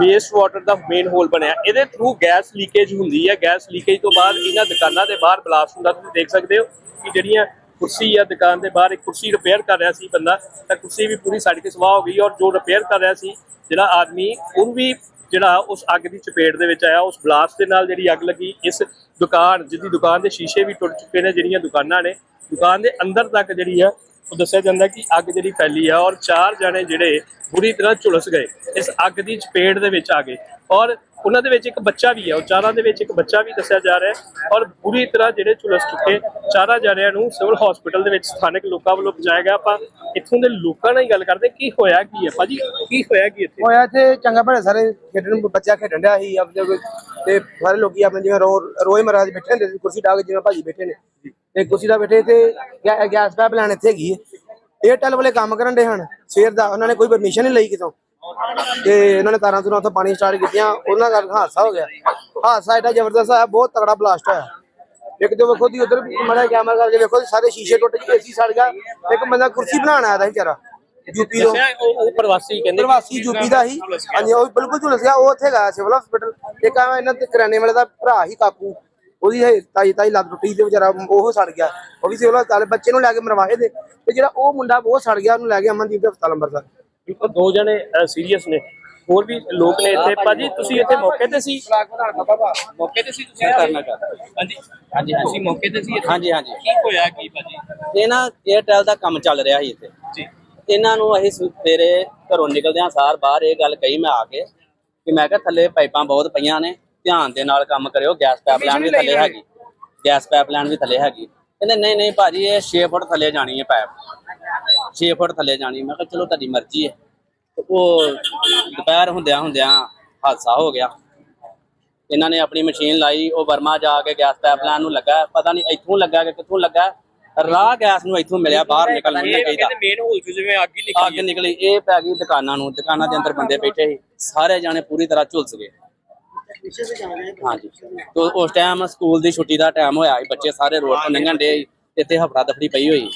A: ਵੇਸਟ ਵਾਟਰ ਦਾ ਮੇਨ ਹੋਲ ਬਣਿਆ। ਇਹਦੇ ਥਰੂ ਗੈਸ ਲੀਕੇਜ ਹੁੰਦੀ ਹੈ ਗੈਸ ਲੀਕੇਜ ਤੋਂ ਬਾਅਦ ਇਹਨਾਂ ਦੁਕਾਨਾਂ ਦੇ ਬਾਹਰ ਬਲਾਸਟ ਹੁੰਦਾ। ਤੁਸੀਂ ਦੇਖ ਸਕਦੇ ਹੋ ਕਿ ਜਿਹੜੀਆਂ ਕੁਰਸੀ ਆ, ਦੁਕਾਨ ਦੇ ਬਾਹਰ ਇੱਕ ਕੁਰਸੀ ਰਿਪੇਅਰ ਕਰ ਰਿਹਾ ਸੀ ਬੰਦਾ। ਤਾਂ ਕੁਰਸੀ ਵੀ ਪੂਰੀ ਸੜ ਕੇ ਸਵਾਹ ਹੋ ਗਈ ਔਰ ਜੋ ਰਿਪੇਅਰ ਕਰ ਰਿਹਾ ਸੀ, ਜਿਹੜਾ ਆਦਮੀ, ਉਹਨੂੰ ਵੀ ਜਿਹੜਾ ਉਸ ਅੱਗ ਦੀ ਚਪੇਟ ਦੇ ਵਿੱਚ ਆਇਆ, ਉਸ ਬਲਾਸਟ ਦੇ ਨਾਲ ਜਿਹੜੀ ਅੱਗ ਲੱਗੀ, ਇਸ ਦੁਕਾਨ ਜਿਹਦੀ ਦੁਕਾਨ ਦੇ ਸ਼ੀਸ਼ੇ ਵੀ ਟੁੱਟ ਚੁੱਕੇ ਨੇ ਜਿਹੜੀਆਂ ਦੁਕਾਨਾਂ ਨੇ। ਦੁਕਾਨ ਦੇ ਅੰਦਰ ਤੱਕ ਜਿਹੜੀ ਆ, ਉਹ ਦੱਸਿਆ ਜਾਂਦਾ ਕਿ ਅੱਗ ਜਿਹੜੀ ਫੈਲੀ ਆ ਔਰ ਚਾਰ ਜਣੇ ਜਿਹੜੇ ਬੁਰੀ ਤਰ੍ਹਾਂ ਝੁਲਸ ਗਏ, ਇਸ ਅੱਗ ਦੀ ਚਪੇਟ ਦੇ ਵਿੱਚ ਆ ਗਏ ਔਰ ਉਹਨਾਂ ਦੇ ਵਿੱਚ ਇੱਕ ਬੱਚਾ ਵੀ ਹੈ, ਉਹ ਚਾਰਾਂ ਦੇ ਵਿੱਚ ਇੱਕ ਬੱਚਾ ਵੀ ਦੱਸਿਆ ਜਾ ਰਿਹਾ ਹੈ ਔਰ ਬੁਰੀ ਤਰ੍ਹਾਂ ਜਿਹੜੇ ਝੁਲਸ ਚੁੱਕੇ ਚਾਰਾਂ ਜਣਿਆਂ ਨੂੰ ਸਿਵਲ ਹਸਪੀਟਲ ਦੇ ਵਿੱਚ ਸਥਾਨਕ ਲੋਕਾਂ ਵੱਲੋਂ ਪਹੁੰਚਾਇਆ ਗਿਆ। ਆਪਾਂ ਇੱਥੋਂ ਦੇ ਲੋਕਾਂ ਨਾਲ ਹੀ ਗੱਲ ਕਰਦੇ ਕੀ ਹੋਇਆ, ਕੀ ਹੈ? ਭਾਜੀ, ਕੀ ਹੋਇਆ, ਕੀ ਇੱਥੇ?
B: ਹੋਇਆ ਇੱਥੇ ਚੰਗਾ ਭਲੇ ਸਾਰੇ ਖੇਡਣ, ਬੱਚਾ ਖੇਡਣ ਡਿਆ ਸੀ ਆਪਣੇ ਕੋਲ ਤੇ ਸਾਰੇ ਲੋਕੀ ਆਪਣੇ ਜਿਵੇਂ ਰੋ, ਰੋਏ ਮਹਾਰਾਜ ਬੈਠੇ ਹੁੰਦੇ ਸੀ, ਕੁਰਸੀ ਢਾ ਕੇ ਜਿਵੇਂ ਭਾਜੀ ਬੈਠੇ ਨੇ ਤੇ ਕੁਰਸੀ ਦਾ ਬੈਠੇ ਤੇ ਗੈਸ ਪਾਈਪ ਲੈਣ ਇੱਥੇ ਹੈਗੀ ਏਅਰਟੈਲ ਵਾਲੇ ਕੰਮ ਕਰਨ ਦੇ ਹਨ, ਸਵੇਰ ਦਾ, ਉਹਨਾਂ ਨੇ ਕੋਈ ਪਰਮਿਸ਼ਨ ਨਹੀਂ ਲਈ ਕਿਤੋਂ। ਤੇ ਉਹਨਾਂ ਨੇ ਤਾਰਾਂ ਤੁਰਾਂ ਉੱਥੋਂ ਪਾਣੀ ਸਟਾਰਟ ਕੀਤੀਆਂ ਉਹਨਾਂ ਦਾ ਹਾਦਸਾ ਹੋ ਗਿਆ। ਹਾਦਸਾ ਐਡਾ ਜ਼ਬਰਦਸਤ ਆਇਆ ਬਹੁਤ ਤਗੜਾ ਬਲਾਸਟ ਹੋਇਆ। ਇੱਕ ਜੋ ਵੇਖੋ ਦੀ ਉਧਰ ਮੜਾ ਕੈਮਰਾ ਕਰਕੇ ਵੇਖੋ ਸਾਰੇ ਸ਼ੀਸ਼ੇ ਟੁੱਟ ਗਏ ਏਸੀ ਸੜ ਗਿਆ। ਇੱਕ ਬੰਦਾ ਕੁਰਸੀ ਬਣਾਉਣ ਆਇਆ ਦਾ ਵਿਚਾਰਾ ਯੂਪੀ ਤੋਂ।
A: ਉਹ ਪ੍ਰਵਾਸੀ ਕਹਿੰਦੇ
B: ਪ੍ਰਵਾਸੀ ਯੂਪੀ ਦਾ ਹੀ ਹਾਂਜੀ ਉਹ ਬਿਲਕੁਲ ਝੁਲਸ ਗਿਆ ਉਹ ਉੱਥੇ ਗਿਆ ਸਿਵਲ ਹਸਪੀਟਲ ਇੱਕ ਆ ਇਹਨਾਂ ਤੇ ਕਰਿਆਨੇ ਵਾਲੇ ਦਾ ਭਰਾ ਹੀ ਕਾਕੂ। ਉਹਦੀ ਤਾਈ ਤਾਈ ਲੱਤ ਟੁੱਟੀ ਤੇ ਵਿਚਾਰਾ ਉਹ ਸੜ ਗਿਆ। ਉਹ ਵੀ ਸਿਵਲ ਹਸਪਤਾਲ ਬੱਚੇ ਨੂੰ ਲੈ ਕੇ ਮਰਵਾਏ ਦੇ ਤੇ ਜਿਹੜਾ ਉਹ ਮੁੰਡਾ ਉਹ ਸੜ ਗਿਆ ਉਹਨੂੰ ਲੈ ਕੇ ਅਮਨਦੀਪ ਦੇ ਹਸਪਤਾਲ ਅੰਮ੍ਰਿਤਸਰ।
A: ਬਿਲਕੁਲ ਦੋ ਜਣੇ ਸੀਰੀਅਸ ਨੇ। ਹੋਰ ਵੀ ਲੋਕ ਨੇ ਇੱਥੇ। ਭਾਜੀ ਤੁਸੀਂ ਇੱਥੇ ਮੌਕੇ ਤੇ ਸੀ? ਮੌਕੇ ਤੇ ਸੀ ਤੁਸੀਂ
C: ਕਰਨਾ ਕਰ
A: ਹਾਂਜੀ।
C: ਹਾਂਜੀ
A: ਤੁਸੀਂ ਮੌਕੇ ਤੇ ਸੀ?
C: ਹਾਂਜੀ ਹਾਂਜੀ।
A: ਕੀ ਹੋਇਆ ਕੀ ਭਾਜੀ?
C: ਇਹ ਨਾ 에ਅਰਟੈਲ ਦਾ ਕੰਮ ਚੱਲ ਰਿਹਾ ਸੀ ਇੱਥੇ।
A: ਜੀ।
C: ਇਹਨਾਂ ਨੂੰ ਅਸੀਂ ਸਵੇਰੇ ਘਰੋਂ ਨਿਕਲਦਿਆਂ ਸਾਰ ਬਾਹਰ ਇਹ ਗੱਲ ਕਹੀ ਮੈਂ ਆ ਕੇ ਕਿ ਮੈਂ ਕਿਹਾ ਥੱਲੇ ਪਾਈਪਾਂ ਬਹੁਤ ਪਈਆਂ ਨੇ। ਧਿਆਨ ਦੇ ਨਾਲ ਕੰਮ ਕਰਿਓ ਗੈਸ ਪਾਈਪਲਾਈਨ ਵੀ ਥੱਲੇ ਹੈਗੀ। ਗੈਸ ਪਾਈਪਲਾਈਨ ਵੀ ਥੱਲੇ ਹੈਗੀ। ਕਹਿੰਦੇ ਨਹੀਂ ਨਹੀਂ ਭਾਜੀ ਇਹ 6 ਫੁੱਟ ਥੱਲੇ ਜਾਣੀ ਹੈ ਪਾਈਪ 6 ਫੁੱਟ ਥੱਲੇ ਜਾਣੀ ਮੈਂ ਕਿਹਾ ਚਲੋ ਤੁਹਾਡੀ ਮਰਜ਼ੀ ਹੈ। ਤੇ ਉਹ ਦੁਪਹਿਰ ਹੁੰਦਿਆਂ ਹੁੰਦਿਆਂ ਹਾਦਸਾ ਹੋ ਗਿਆ। ਇਹਨਾਂ ਨੇ ਆਪਣੀ ਮਸ਼ੀਨ ਲਾਈ ਉਹ ਵਰਮਾ ਜਾ ਕੇ ਗੈਸ ਪਾਈਪਲਾਈਨ ਨੂੰ ਲੱਗਾ। ਪਤਾ ਨਹੀਂ ਇੱਥੋਂ ਲੱਗਾ ਕਿ ਕਿੱਥੋਂ ਲੱਗਾ। ਰਾਹ ਗੈਸ ਨੂੰ ਇੱਥੋਂ ਮਿਲਿਆ ਬਾਹਰ ਨਿਕਲਣ ਨਹੀਂ ਚਾਹੀਦਾ
A: ਮੇਨ ਹੋਲ ਜਿਵੇਂ ਅੱਗ ਹੀ
C: ਅੱਗ
A: ਨਿਕਲੀ
C: ਨਿਕਲੀ। ਇਹ ਪੈ ਗਈ ਦੁਕਾਨਾਂ ਨੂੰ। ਦੁਕਾਨਾਂ ਦੇ ਅੰਦਰ ਬੰਦੇ ਬੈਠੇ ਸੀ। ਸਾਰੇ ਜਾਣੇ ਪੂਰੀ ਤਰ੍ਹਾਂ ਝੁਲਸ ਗਏ। ਹਾਂਜੀ। ਤੋਂ ਉਸ ਟਾਈਮ ਸਕੂਲ ਦੀ ਛੁੱਟੀ ਦਾ ਟਾਈਮ ਹੋਇਆ ਸੀ ਬੱਚੇ ਸਾਰੇ ਰੋਡ ਤੋਂ ਲੰਘਣ ਦੇ ਇੱਥੇ ਹਫੜਾ ਦਫੜੀ ਪਈ ਹੋਈ।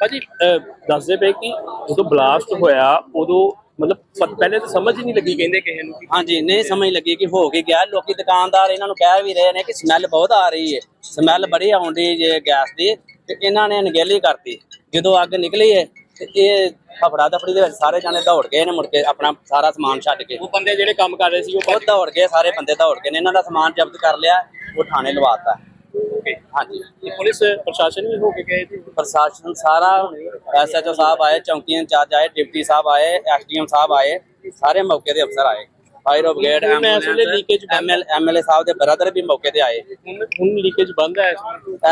A: ਭਾਜੀ ਅਹ, ਦੱਸਦੇ ਪਏ ਕਿ ਉਦੋਂ ਬਲਾਸਟ ਹੋਇਆ ਉਦੋਂ ਮਤਲਬ ਪ- ਪਹਿਲੇ ਤਾਂ ਸਮਝ ਹੀ ਨਹੀਂ ਲੱਗੀ ਕਹਿੰਦੇ ਕਿਸੇ ਨੂੰ ਕਿ
C: ਹਾਂਜੀ ਨਹੀਂ ਸਮਝ ਲੱਗੀ ਕਿ ਹੋ ਕੀ ਗਿਆ। ਲੋਕੀ ਦੁਕਾਨਦਾਰ ਇਹਨਾਂ ਨੂੰ ਕਹਿ ਵੀ ਰਹੇ ਨੇ ਕਿ ਸਮੈਲ ਬਹੁਤ ਆ ਰਹੀ ਹੈ। ਸਮੈਲ ਬੜੀ ਆਉਂਦੀ ਜੇ ਗੈਸ ਦੀ ਤੇ ਇਹਨਾਂ ਨੇ ਅਣਗਹਿਲੀ ਕਰਤੀ। ਜਦੋਂ ਅੱਗ ਨਿਕਲੀ ਹੈ ਤੇ ਇਹ ਹਫੜਾ ਦਫੜੀ ਦੇ ਵਿੱਚ ਸਾਰੇ ਜਾਣੇ ਦੌੜ ਗਏ ਨੇ ਮੁੜ ਕੇ ਆਪਣਾ ਸਾਰਾ ਸਮਾਨ ਛੱਡ ਕੇ।
A: ਉਹ ਬੰਦੇ ਜਿਹੜੇ ਕੰਮ ਕਰ ਰਹੇ ਸੀ ਉਹ
C: ਉਹ ਦੌੜ ਗਏ ਸਾਰੇ ਬੰਦੇ ਦੌੜ ਗਏ ਨੇ। ਇਹਨਾਂ ਦਾ ਸਮਾਨ ਜ਼ਬਤ ਕਰ ਲਿਆ ਉਹ ਥਾਣੇ ਲਵਾਤਾ।
A: ਭੱਜ
C: ਹਾਂਜੀ।
A: ਪੁਲਿਸ ਪ੍ਰਸ਼ਾਸਨ ਵੀ ਹੋ ਕੇ ਗਏ ਸੀ?
C: ਪ੍ਰਸ਼ਾਸਨ ਸਾਰਾ ਐਸਐਚਓ ਸਾਹਿਬ ਆਏ ਚੌਂਕੀ ਇੰਚਾਰਜ ਆਏ ਡਿਪਟੀ ਸਾਹਿਬ ਆਏ ਐਸਡੀਐਮ ਸਾਹਿਬ ਆਏ ਸਾਰੇ ਮੌਕੇ ਦੇ ਅਫਸਰ ਆਏ। ਫਾਇਰ ਬ੍ਰਿਗੇਡ
A: ਇਸ ਵੇਲੇ ਬੰਦ
C: ਐਮਐਲ ਐਮਐਲਏ ਸਾਹਿਬ ਦੇ ਬ੍ਰਦਰ ਵੀ ਮੌਕੇ ਤੇ ਆਏ
A: ਹੁਣ ਹੁਣ ਲੀਕੇਜ ਬੰਦ ਹੈ?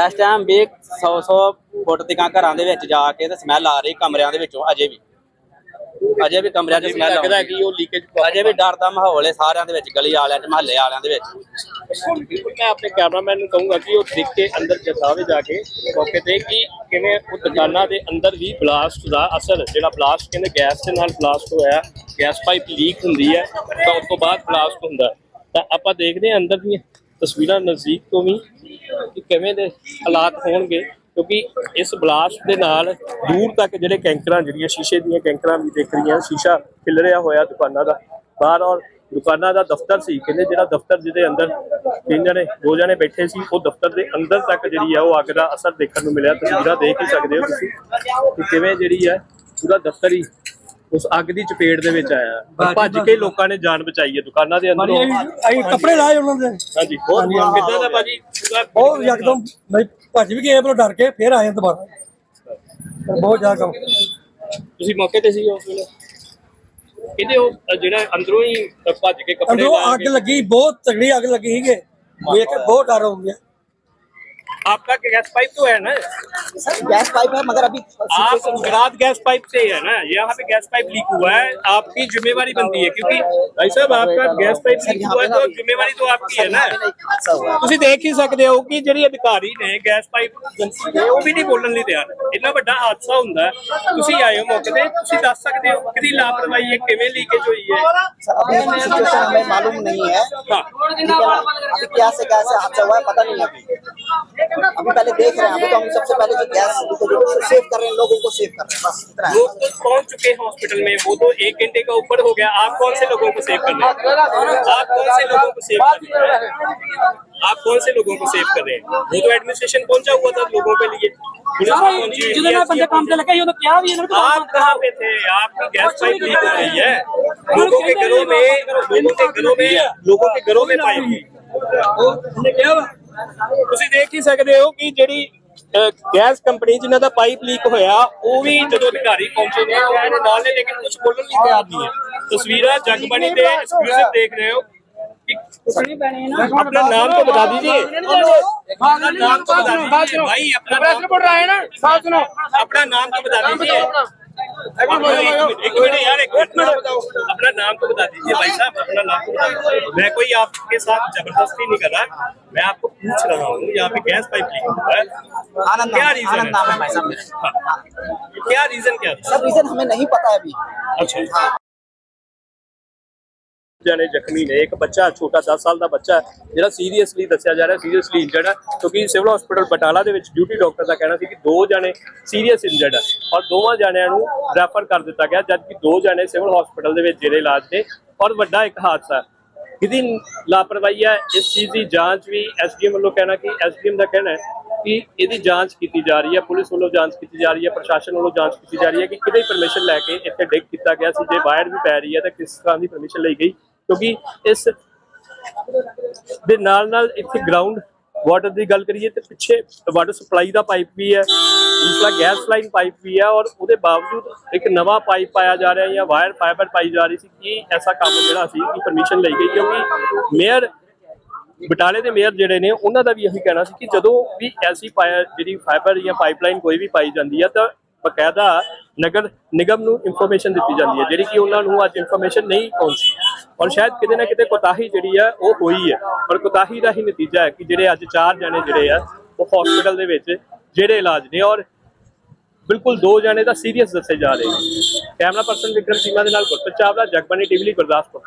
A: ਇਸ
C: ਟਾਈਮ ਵੀ 100 100 ਫੁੱਟ ਤੀਕਾਂ ਘਰਾਂ ਦੇ ਵਿੱਚ ਜਾ ਕੇ ਤੇ ਸਮੈਲ ਆ ਰਹੀ ਕਮਰਿਆਂ ਦੇ ਵਿੱਚੋਂ ਅਜੇ ਵੀ ਅਜੇ ਵੀ ਕਮਰਿਆਂ 'ਚ ਸਮੈਲ
A: ਲੱਗਦਾ ਕਿ ਉਹ ਲੀਕੇਜ
C: ਅਜੇ ਵੀ ਡਰ ਦਾ ਮਾਹੌਲ ਹੈ ਸਾਰਿਆਂ ਦੇ ਵਿੱਚ ਗਲੀ ਵਾਲਿਆਂ 'ਚ ਮਹੱਲੇ ਵਾਲਿਆਂ ਦੇ ਵਿੱਚ।
A: ਬਿਲਕੁਲ ਮੈਂ ਆਪਣੇ ਕੈਮਰਾਮੈਨ ਨੂੰ ਕਹੂੰਗਾ ਕਿ ਉਹ ਦੇਖ ਕੇ ਅੰਦਰ ਦਿਖਾਵੇ ਜਾ ਕੇ ਮੌਕੇ ਤੇ ਕਿ ਕਿਵੇਂ ਉਹ ਦੁਕਾਨਾਂ ਦੇ ਅੰਦਰ ਵੀ ਬਲਾਸਟ ਦਾ ਅਸਰ ਜਿਹੜਾ ਬਲਾਸਟ ਕਹਿੰਦੇ ਗੈਸ ਦੇ ਨਾਲ ਬਲਾਸਟ ਹੋਇਆ ਗੈਸ ਪਾਈਪ ਲੀਕ ਹੁੰਦੀ ਹੈ ਤਾਂ ਉਸ ਤੋਂ ਬਾਅਦ ਬਲਾਸਟ ਹੁੰਦਾ। ਤਾਂ ਆਪਾਂ ਦੇਖਦੇ ਹਾਂ ਅੰਦਰ ਦੀਆਂ ਤਸਵੀਰਾਂ ਨਜ਼ਦੀਕ ਤੋਂ ਵੀ ਕਿ ਕਿਵੇਂ ਦੇ ਹਾਲਾਤ ਹੋਣਗੇ। ਕਿਉਂਕਿ ਇਸ ਬਲਾਸਟ ਦੇ ਨਾਲ ਦੂਰ ਤੱਕ ਜਿਹੜੇ ਕੈਂਕਰਾਂ ਜਿਹੜੀਆਂ ਸ਼ੀਸ਼ੇ ਦੀਆਂ ਕੈਂਕਰਾਂ ਵੀ ਦਿਖ ਰਹੀਆਂ ਸ਼ੀਸ਼ਾ ਖਿਲਰਿਆ ਹੋਇਆ ਦੁਕਾਨਾਂ ਦਾ। ਬਾਹਰ ਔਰ ਦੁਕਾਨਾਂ ਦਾ ਦਫ਼ਤਰ ਸੀ ਕਹਿੰਦੇ ਜਿਹੜਾ ਦਫ਼ਤਰ ਜਿਹਦੇ ਅੰਦਰ ਤਿੰਨ ਜਣੇ ਦੋ ਜਣੇ ਬੈਠੇ ਸੀ ਉਹ ਦਫ਼ਤਰ ਦੇ ਅੰਦਰ ਤੱਕ ਜਿਹੜੀ ਆ ਉਹ ਅੱਗ ਦਾ ਅਸਰ ਦੇਖਣ ਨੂੰ ਮਿਲਿਆ। ਤਸਵੀਰਾਂ ਦੇਖ ਹੀ ਸਕਦੇ ਹੋ ਤੁਸੀਂ ਕਿ ਕਿਵੇਂ ਜਿਹੜੀ ਹੈ ਪੂਰਾ ਦਫ਼ਤਰ ਹੀ ਉਸ ਅੱਗ ਦੀ ਚਪੇਟ ਦੇ ਵਿੱਚ ਆਇਆ। ਪਰ ਭੱਜ ਕੇ ਲੋਕਾਂ ਨੇ ਜਾਨ ਬਚਾਈ ਹੈ ਦੁਕਾਨਾਂ ਦੇ ਅੰਦਰੋਂ।
D: ਅਸੀਂ ਕੱਪੜੇ ਲਾਏ ਉਹਨਾਂ ਦੇ।
A: ਹਾਂਜੀ ਬਹੁਤ ਕਿੱਦਾਂ ਦਾ ਭਾਜੀ?
D: ਉਹ ਯਕਦਮ ਭੱਜ ਵੀ ਗਏ ਪਰ ਡਰ ਕੇ ਫਿਰ ਆਏ ਦੁਬਾਰਾ ਪਰ ਬਹੁਤ ਜ਼ਿਆਦਾ ਕੰਮ
A: ਤੁਸੀਂ ਮੌਕੇ ਤੇ ਸੀ ਉਸ ਵੇਲੇ ਕਹਿੰਦੇ ਉਹ ਅ, ਜਿਹੜਾ ਅੰਦਰੋਂ ਹੀ ਅ, ਭੱਜ ਕੇ ਕੱਪੜੇ
D: ਅੰਦਰੋਂ
A: ਲਾ
D: ਅੱਗ
A: ਕੇ
D: ਲੱਗੀ ਬਹੁਤ ਤਗੜੀ ਅੱਗ ਲੱਗੀ ਸੀਗੇ ਵੇਖ ਕੇ ਬਹੁਤ ਡਰ ਹੋ ਗਿਆ
A: आपका गैस पाइप तो है ना
E: सर गैस पाइप है मगर अभी
A: आप गुजरात गैस पाइप से है ना यहाँ पे गैस पाइप लीक हुआ है आपकी जिम्मेवारी बनती है क्योंकि भाई साहब आपका गैस पाइप लीक हुआ है तो जिम्मेवारी तो आपकी है ना
E: हादसा हुआ है।
A: ਤੁਸੀਂ ਦੇਖ ਹੀ ਸਕਦੇ ਹੋ ਕਿ ਜਿਹੜੀ ਅਧਿਕਾਰੀ ਨੇ ਗੈਸ ਪਾਈਪ ਏਜੰਸੀ ਦੇ ਉਹ ਵੀ ਨਹੀਂ ਬੋਲਣ ਲਈ ਤਿਆਰ ਇੰਨਾ ਵੱਡਾ ਹਾਦਸਾ ਹੁੰਦਾ ਹੈ। ਤੁਸੀਂ ਆਏ ਹੋ ਮੌਕੇ ਤੇ ਤੁਸੀਂ ਦੱਸ ਸਕਦੇ ਹੋ ਕਿਹਦੀ ਲਾਪਰਵਾਹੀ ਹੈ ਕਿਵੇਂ ਲੀਕੇਜ ਹੋਈ ਹੈ
E: सर अभी सिचुएशन हमें मालूम नहीं है
A: हाँ
E: ठीक है ना? अभी क्या से कैसे हादसा हुआ है पता नहीं अभी अभी पहले देख रहे हैं अभी तो हम सबसे पहले जो गैस सेव कर रहे हैं लोगों को सेव कर रहे हैं बस इतना है
A: लोग तो पहुंच चुके हैं हॉस्पिटल में वो तो एक घंटे का ऊपर हो गया आप कौन से लोगों को सेव कर रहे हैं आप कौन से लोगों को सेव कर रहे हैं आप कौन से लोगों को सेव कर रहे हैं वो तो एडमिनिस्ट्रेशन पहुंचा हुआ था लोगों के लिए पुलिस भी पहुंची हुई
F: ਜਦੋਂ ਮੈਂ ਬੰਦੇ ਕੰਮ ਤੇ ਲੱਗੇ ਸੀ ਉਦੋਂ ਕਿਹਾ ਵੀ ਇਹਨਾਂ ਨੂੰ
A: आप कहाँ पे थे आपकी गैस पाइप लीक हो रही है लोगों के घरों में लोगों के घरों में लोगों के घरों में पाइप लीक ਤੁਸੀਂ ਦੇਖ ਹੀ ਸਕਦੇ ਹੋ ਕਿ ਜਿਹੜੀ ਅਹ, ਗੈਸ ਕੰਪਨੀ ਜਿਨ੍ਹਾਂ ਦਾ ਪਾਈਪ ਲੀਕ ਹੋਇਆ ਉਹ ਵੀ ਜਦੋਂ ਅਧਿਕਾਰੀ ਪਹੁੰਚੇ ਨੇ ਉਹ ਇਹਦੇ ਨਾਲ ਨੇ ਲੇਕਿਨ ਕੁਝ ਬੋਲਣ ਲਈ ਤਿਆਰ ਨਹੀਂ ਹੈ ਤਸਵੀਰਾਂ ਜਗਬਾਣੀ ਤੇ ਐਕਸਕਲੂਸਿਵ ਦੇਖ ਰਹੇ ਹੋ कि- अपना नाम तो बता दीजिए अपना नाम तो बता दीजिए भाई अपना नाम अपना नाम तो बता दीजिए एक मिनट यार एक मिनट। अपना नाम तो बता दीजिए भाई साहब अपना नाम तो बता दीजिए। मैं कोई आपके साथ ज़बरदस्ती नहीं कर रहा। मैं आपको पूछ रहा हूँ यहाँ पे गैस पाइप लीक हुआ है। क्या रीजन
E: है? भाई साहब
A: है
E: मेरा।
A: हाँ। क्या रीजन क्या
E: सब रीजन हमें नहीं पता है अभी।
A: अच्छा। ਜਣੇ ਜ਼ਖਮੀ ਨੇ ਇੱਕ ਬੱਚਾ, ਛੋਟਾ 10 ਸਾਲ ਦਾ ਬੱਚਾ ਜਿਹੜਾ ਸੀਰੀਅਸਲੀ ਦੱਸਿਆ ਜਾ ਰਿਹਾ, ਸੀਰੀਅਸਲੀ ਇੰਜਰਡ ਹੈ, ਕਿਉਂਕਿ ਸਿਵਲ ਹਸਪੀਟਲ ਬਟਾਲਾ ਦੇ ਵਿੱਚ ਡਿਊਟੀ ਡਾਕਟਰ ਦਾ ਕਹਿਣਾ ਸੀ ਕਿ ਦੋ ਜਣੇ ਸੀਰੀਅਸ ਇੰਜਰਡ ਹੈ ਔਰ ਦੋਵਾਂ ਜਣਿਆਂ ਨੂੰ ਰੈਫਰ ਕਰ ਦਿੱਤਾ ਗਿਆ, ਜਦਕਿ ਦੋ ਜਣੇ ਸਿਵਲ ਹਸਪੀਟਲ ਦੇ ਵਿੱਚ ਜਿਹੜੇ ਇਲਾਜ ਨੇ ਔਰ ਵੱਡਾ ਇੱਕ ਹਾਦਸਾ ਹੈ। ਕਿਹਦੀ ਲਾਪਰਵਾਹੀ ਹੈ, ਇਸ ਚੀਜ਼ ਦੀ ਜਾਂਚ ਵੀ ਐਸਡੀਐਮ ਵੱਲੋਂ ਕਹਿਣਾ ਕਿ ਐਸਡੀਐਮ ਦਾ ਕਹਿਣਾ ਹੈ ਕਿ ਇਹਦੀ ਜਾਂਚ ਕੀਤੀ ਜਾ ਰਹੀ ਹੈ, ਪੁਲਿਸ ਵੱਲੋਂ ਜਾਂਚ ਕੀਤੀ ਜਾ ਰਹੀ ਹੈ, ਪ੍ਰਸ਼ਾਸਨ ਵੱਲੋਂ ਜਾਂਚ ਕੀਤੀ ਜਾ ਰਹੀ ਹੈ ਕਿ ਕਿਹਦੀ ਪਰਮਿਸ਼ਨ ਲੈ ਕੇ ਇੱਥੇ ਡਿੱਗ ਕੀਤਾ ਗਿਆ ਸੀ, ਜੇ ਵਾਇਰ ਵੀ ਪੈ ਰਹੀ ਹੈ ਤਾਂ ਕਿਸ ਤਰ੍ਹਾਂ ਦੀ ਪਰਮਿਸ਼ਨ ਲਈ ਗਈ ਕਿਉਂਕਿ ਇਸ ਦੇ ਨਾਲ ਨਾਲ ਇੱਥੇ ਗਰਾਊਂਡ ਵਾਟਰ ਦੀ ਗੱਲ ਕਰੀਏ ਤੇ ਪਿੱਛੇ ਵਾਟਰ ਸਪਲਾਈ ਦਾ ਪਾਈਪ ਵੀ ਹੈ, ਦੂਸਰਾ ਗੈਸ ਲਾਈਨ ਪਾਈਪ ਵੀ ਹੈ ਔਰ ਉਹਦੇ ਬਾਵਜੂਦ ਇੱਕ ਨਵਾਂ ਪਾਈਪ ਪਾਇਆ ਜਾ ਰਿਹਾ ਜਾਂ ਵਾਇਰ ਫਾਈਬਰ ਪਾਈ ਜਾ ਰਹੀ ਸੀ ਕਿ ਐਸਾ ਕੰਮ ਜਿਹੜਾ ਸੀ ਕਿ ਪਰਮਿਸ਼ਨ ਲਈ ਗਈ ਕਿਉਂਕਿ ਮੇਅਰ ਬਟਾਲੇ ਦੇ ਮੇਅਰ ਜਿਹੜੇ ਨੇ ਉਹਨਾਂ ਦਾ ਵੀ ਇਹੀ ਕਹਿਣਾ ਸੀ ਕਿ ਜਦੋਂ ਵੀ ਐਸੀ ਪਾਇਆ ਜਿਹੜੀ ਫਾਈਬਰ ਜਾਂ ਪਾਈਪਲਾਈਨ ਕੋਈ ਵੀ ਪਾਈ ਜਾਂਦੀ ਹੈ ਤਾਂ ਬਕਾਇਦਾ ਨਗਰ ਨਿਗਮ ਨੂੰ ਇਨਫੋਰਮੇਸ਼ਨ ਦਿੱਤੀ ਜਾਂਦੀ ਹੈ, ਜਿਹੜੀ ਕਿ ਉਹਨਾਂ ਨੂੰ ਅੱਜ ਇਨਫੋਰਮੇਸ਼ਨ ਨਹੀਂ ਪਹੁੰਚੀ। ਔਰ ਸ਼ਾਇਦ ਕਿਤੇ ਨਾ ਕਿਤੇ ਕੋਤਾਹੀ ਜਿਹੜੀ ਹੈ ਉਹ ਹੋਈ ਹੈ ਔਰ ਕੋਤਾਹੀ ਦਾ ਹੀ ਨਤੀਜਾ ਹੈ ਕਿ ਜਿਹੜੇ ਅੱਜ ਚਾਰ ਜਣੇ ਜਿਹੜੇ ਆ, ਉਹ ਹਸਪੀਟਲ ਦੇ ਵਿੱਚ ਜਿਹੜੇ ਇਲਾਜ ਨੇ ਔਰ ਬਿਲਕੁਲ ਦੋ ਜਣੇ ਤਾਂ ਸੀਰੀਅਸ ਦੱਸੇ ਜਾ ਰਹੇ ਨੇ। ਕੈਮਰਾ ਪਰਸਨ ਵਿਕਰਮ ਚੀਮਾ ਦੇ ਨਾਲ ਗੁਰਪ੍ਰੀਤ ਚਾਵਲਾ ਜਗਬਾਨੀ ਟੀਵੀ ਲਈ ਗੁਰਦਾਸਪੁਰ।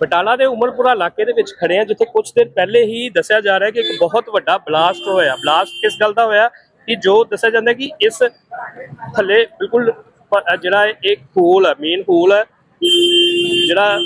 A: ਬਟਾਲਾ ਦੇ ਉਮਰਪੁਰਾ ਇਲਾਕੇ ਦੇ ਵਿੱਚ ਖੜੇ ਆ, ਜਿੱਥੇ ਕੁਝ ਦਿਨ ਪਹਿਲੇ ਹੀ ਦੱਸਿਆ ਜਾ ਰਿਹਾ ਕਿ ਇੱਕ ਬਹੁਤ ਵੱਡਾ ਬਲਾਸਟ ਹੋਇਆ। ਬਲਾਸਟ ਕਿਸ ਗੱਲ ਦਾ ਹੋਇਆ? ਕਿ ਜੋ ਦੱਸਿਆ ਜਾਂਦਾ ਕਿ ਇਸ ਥੱਲੇ ਬਿਲਕੁਲ ਜਿਹੜਾ ਇੱਕ ਹੋਲ ਹੈ ਮੇਨ ਹੋਲ ਹੈ ਜਿਹੜਾ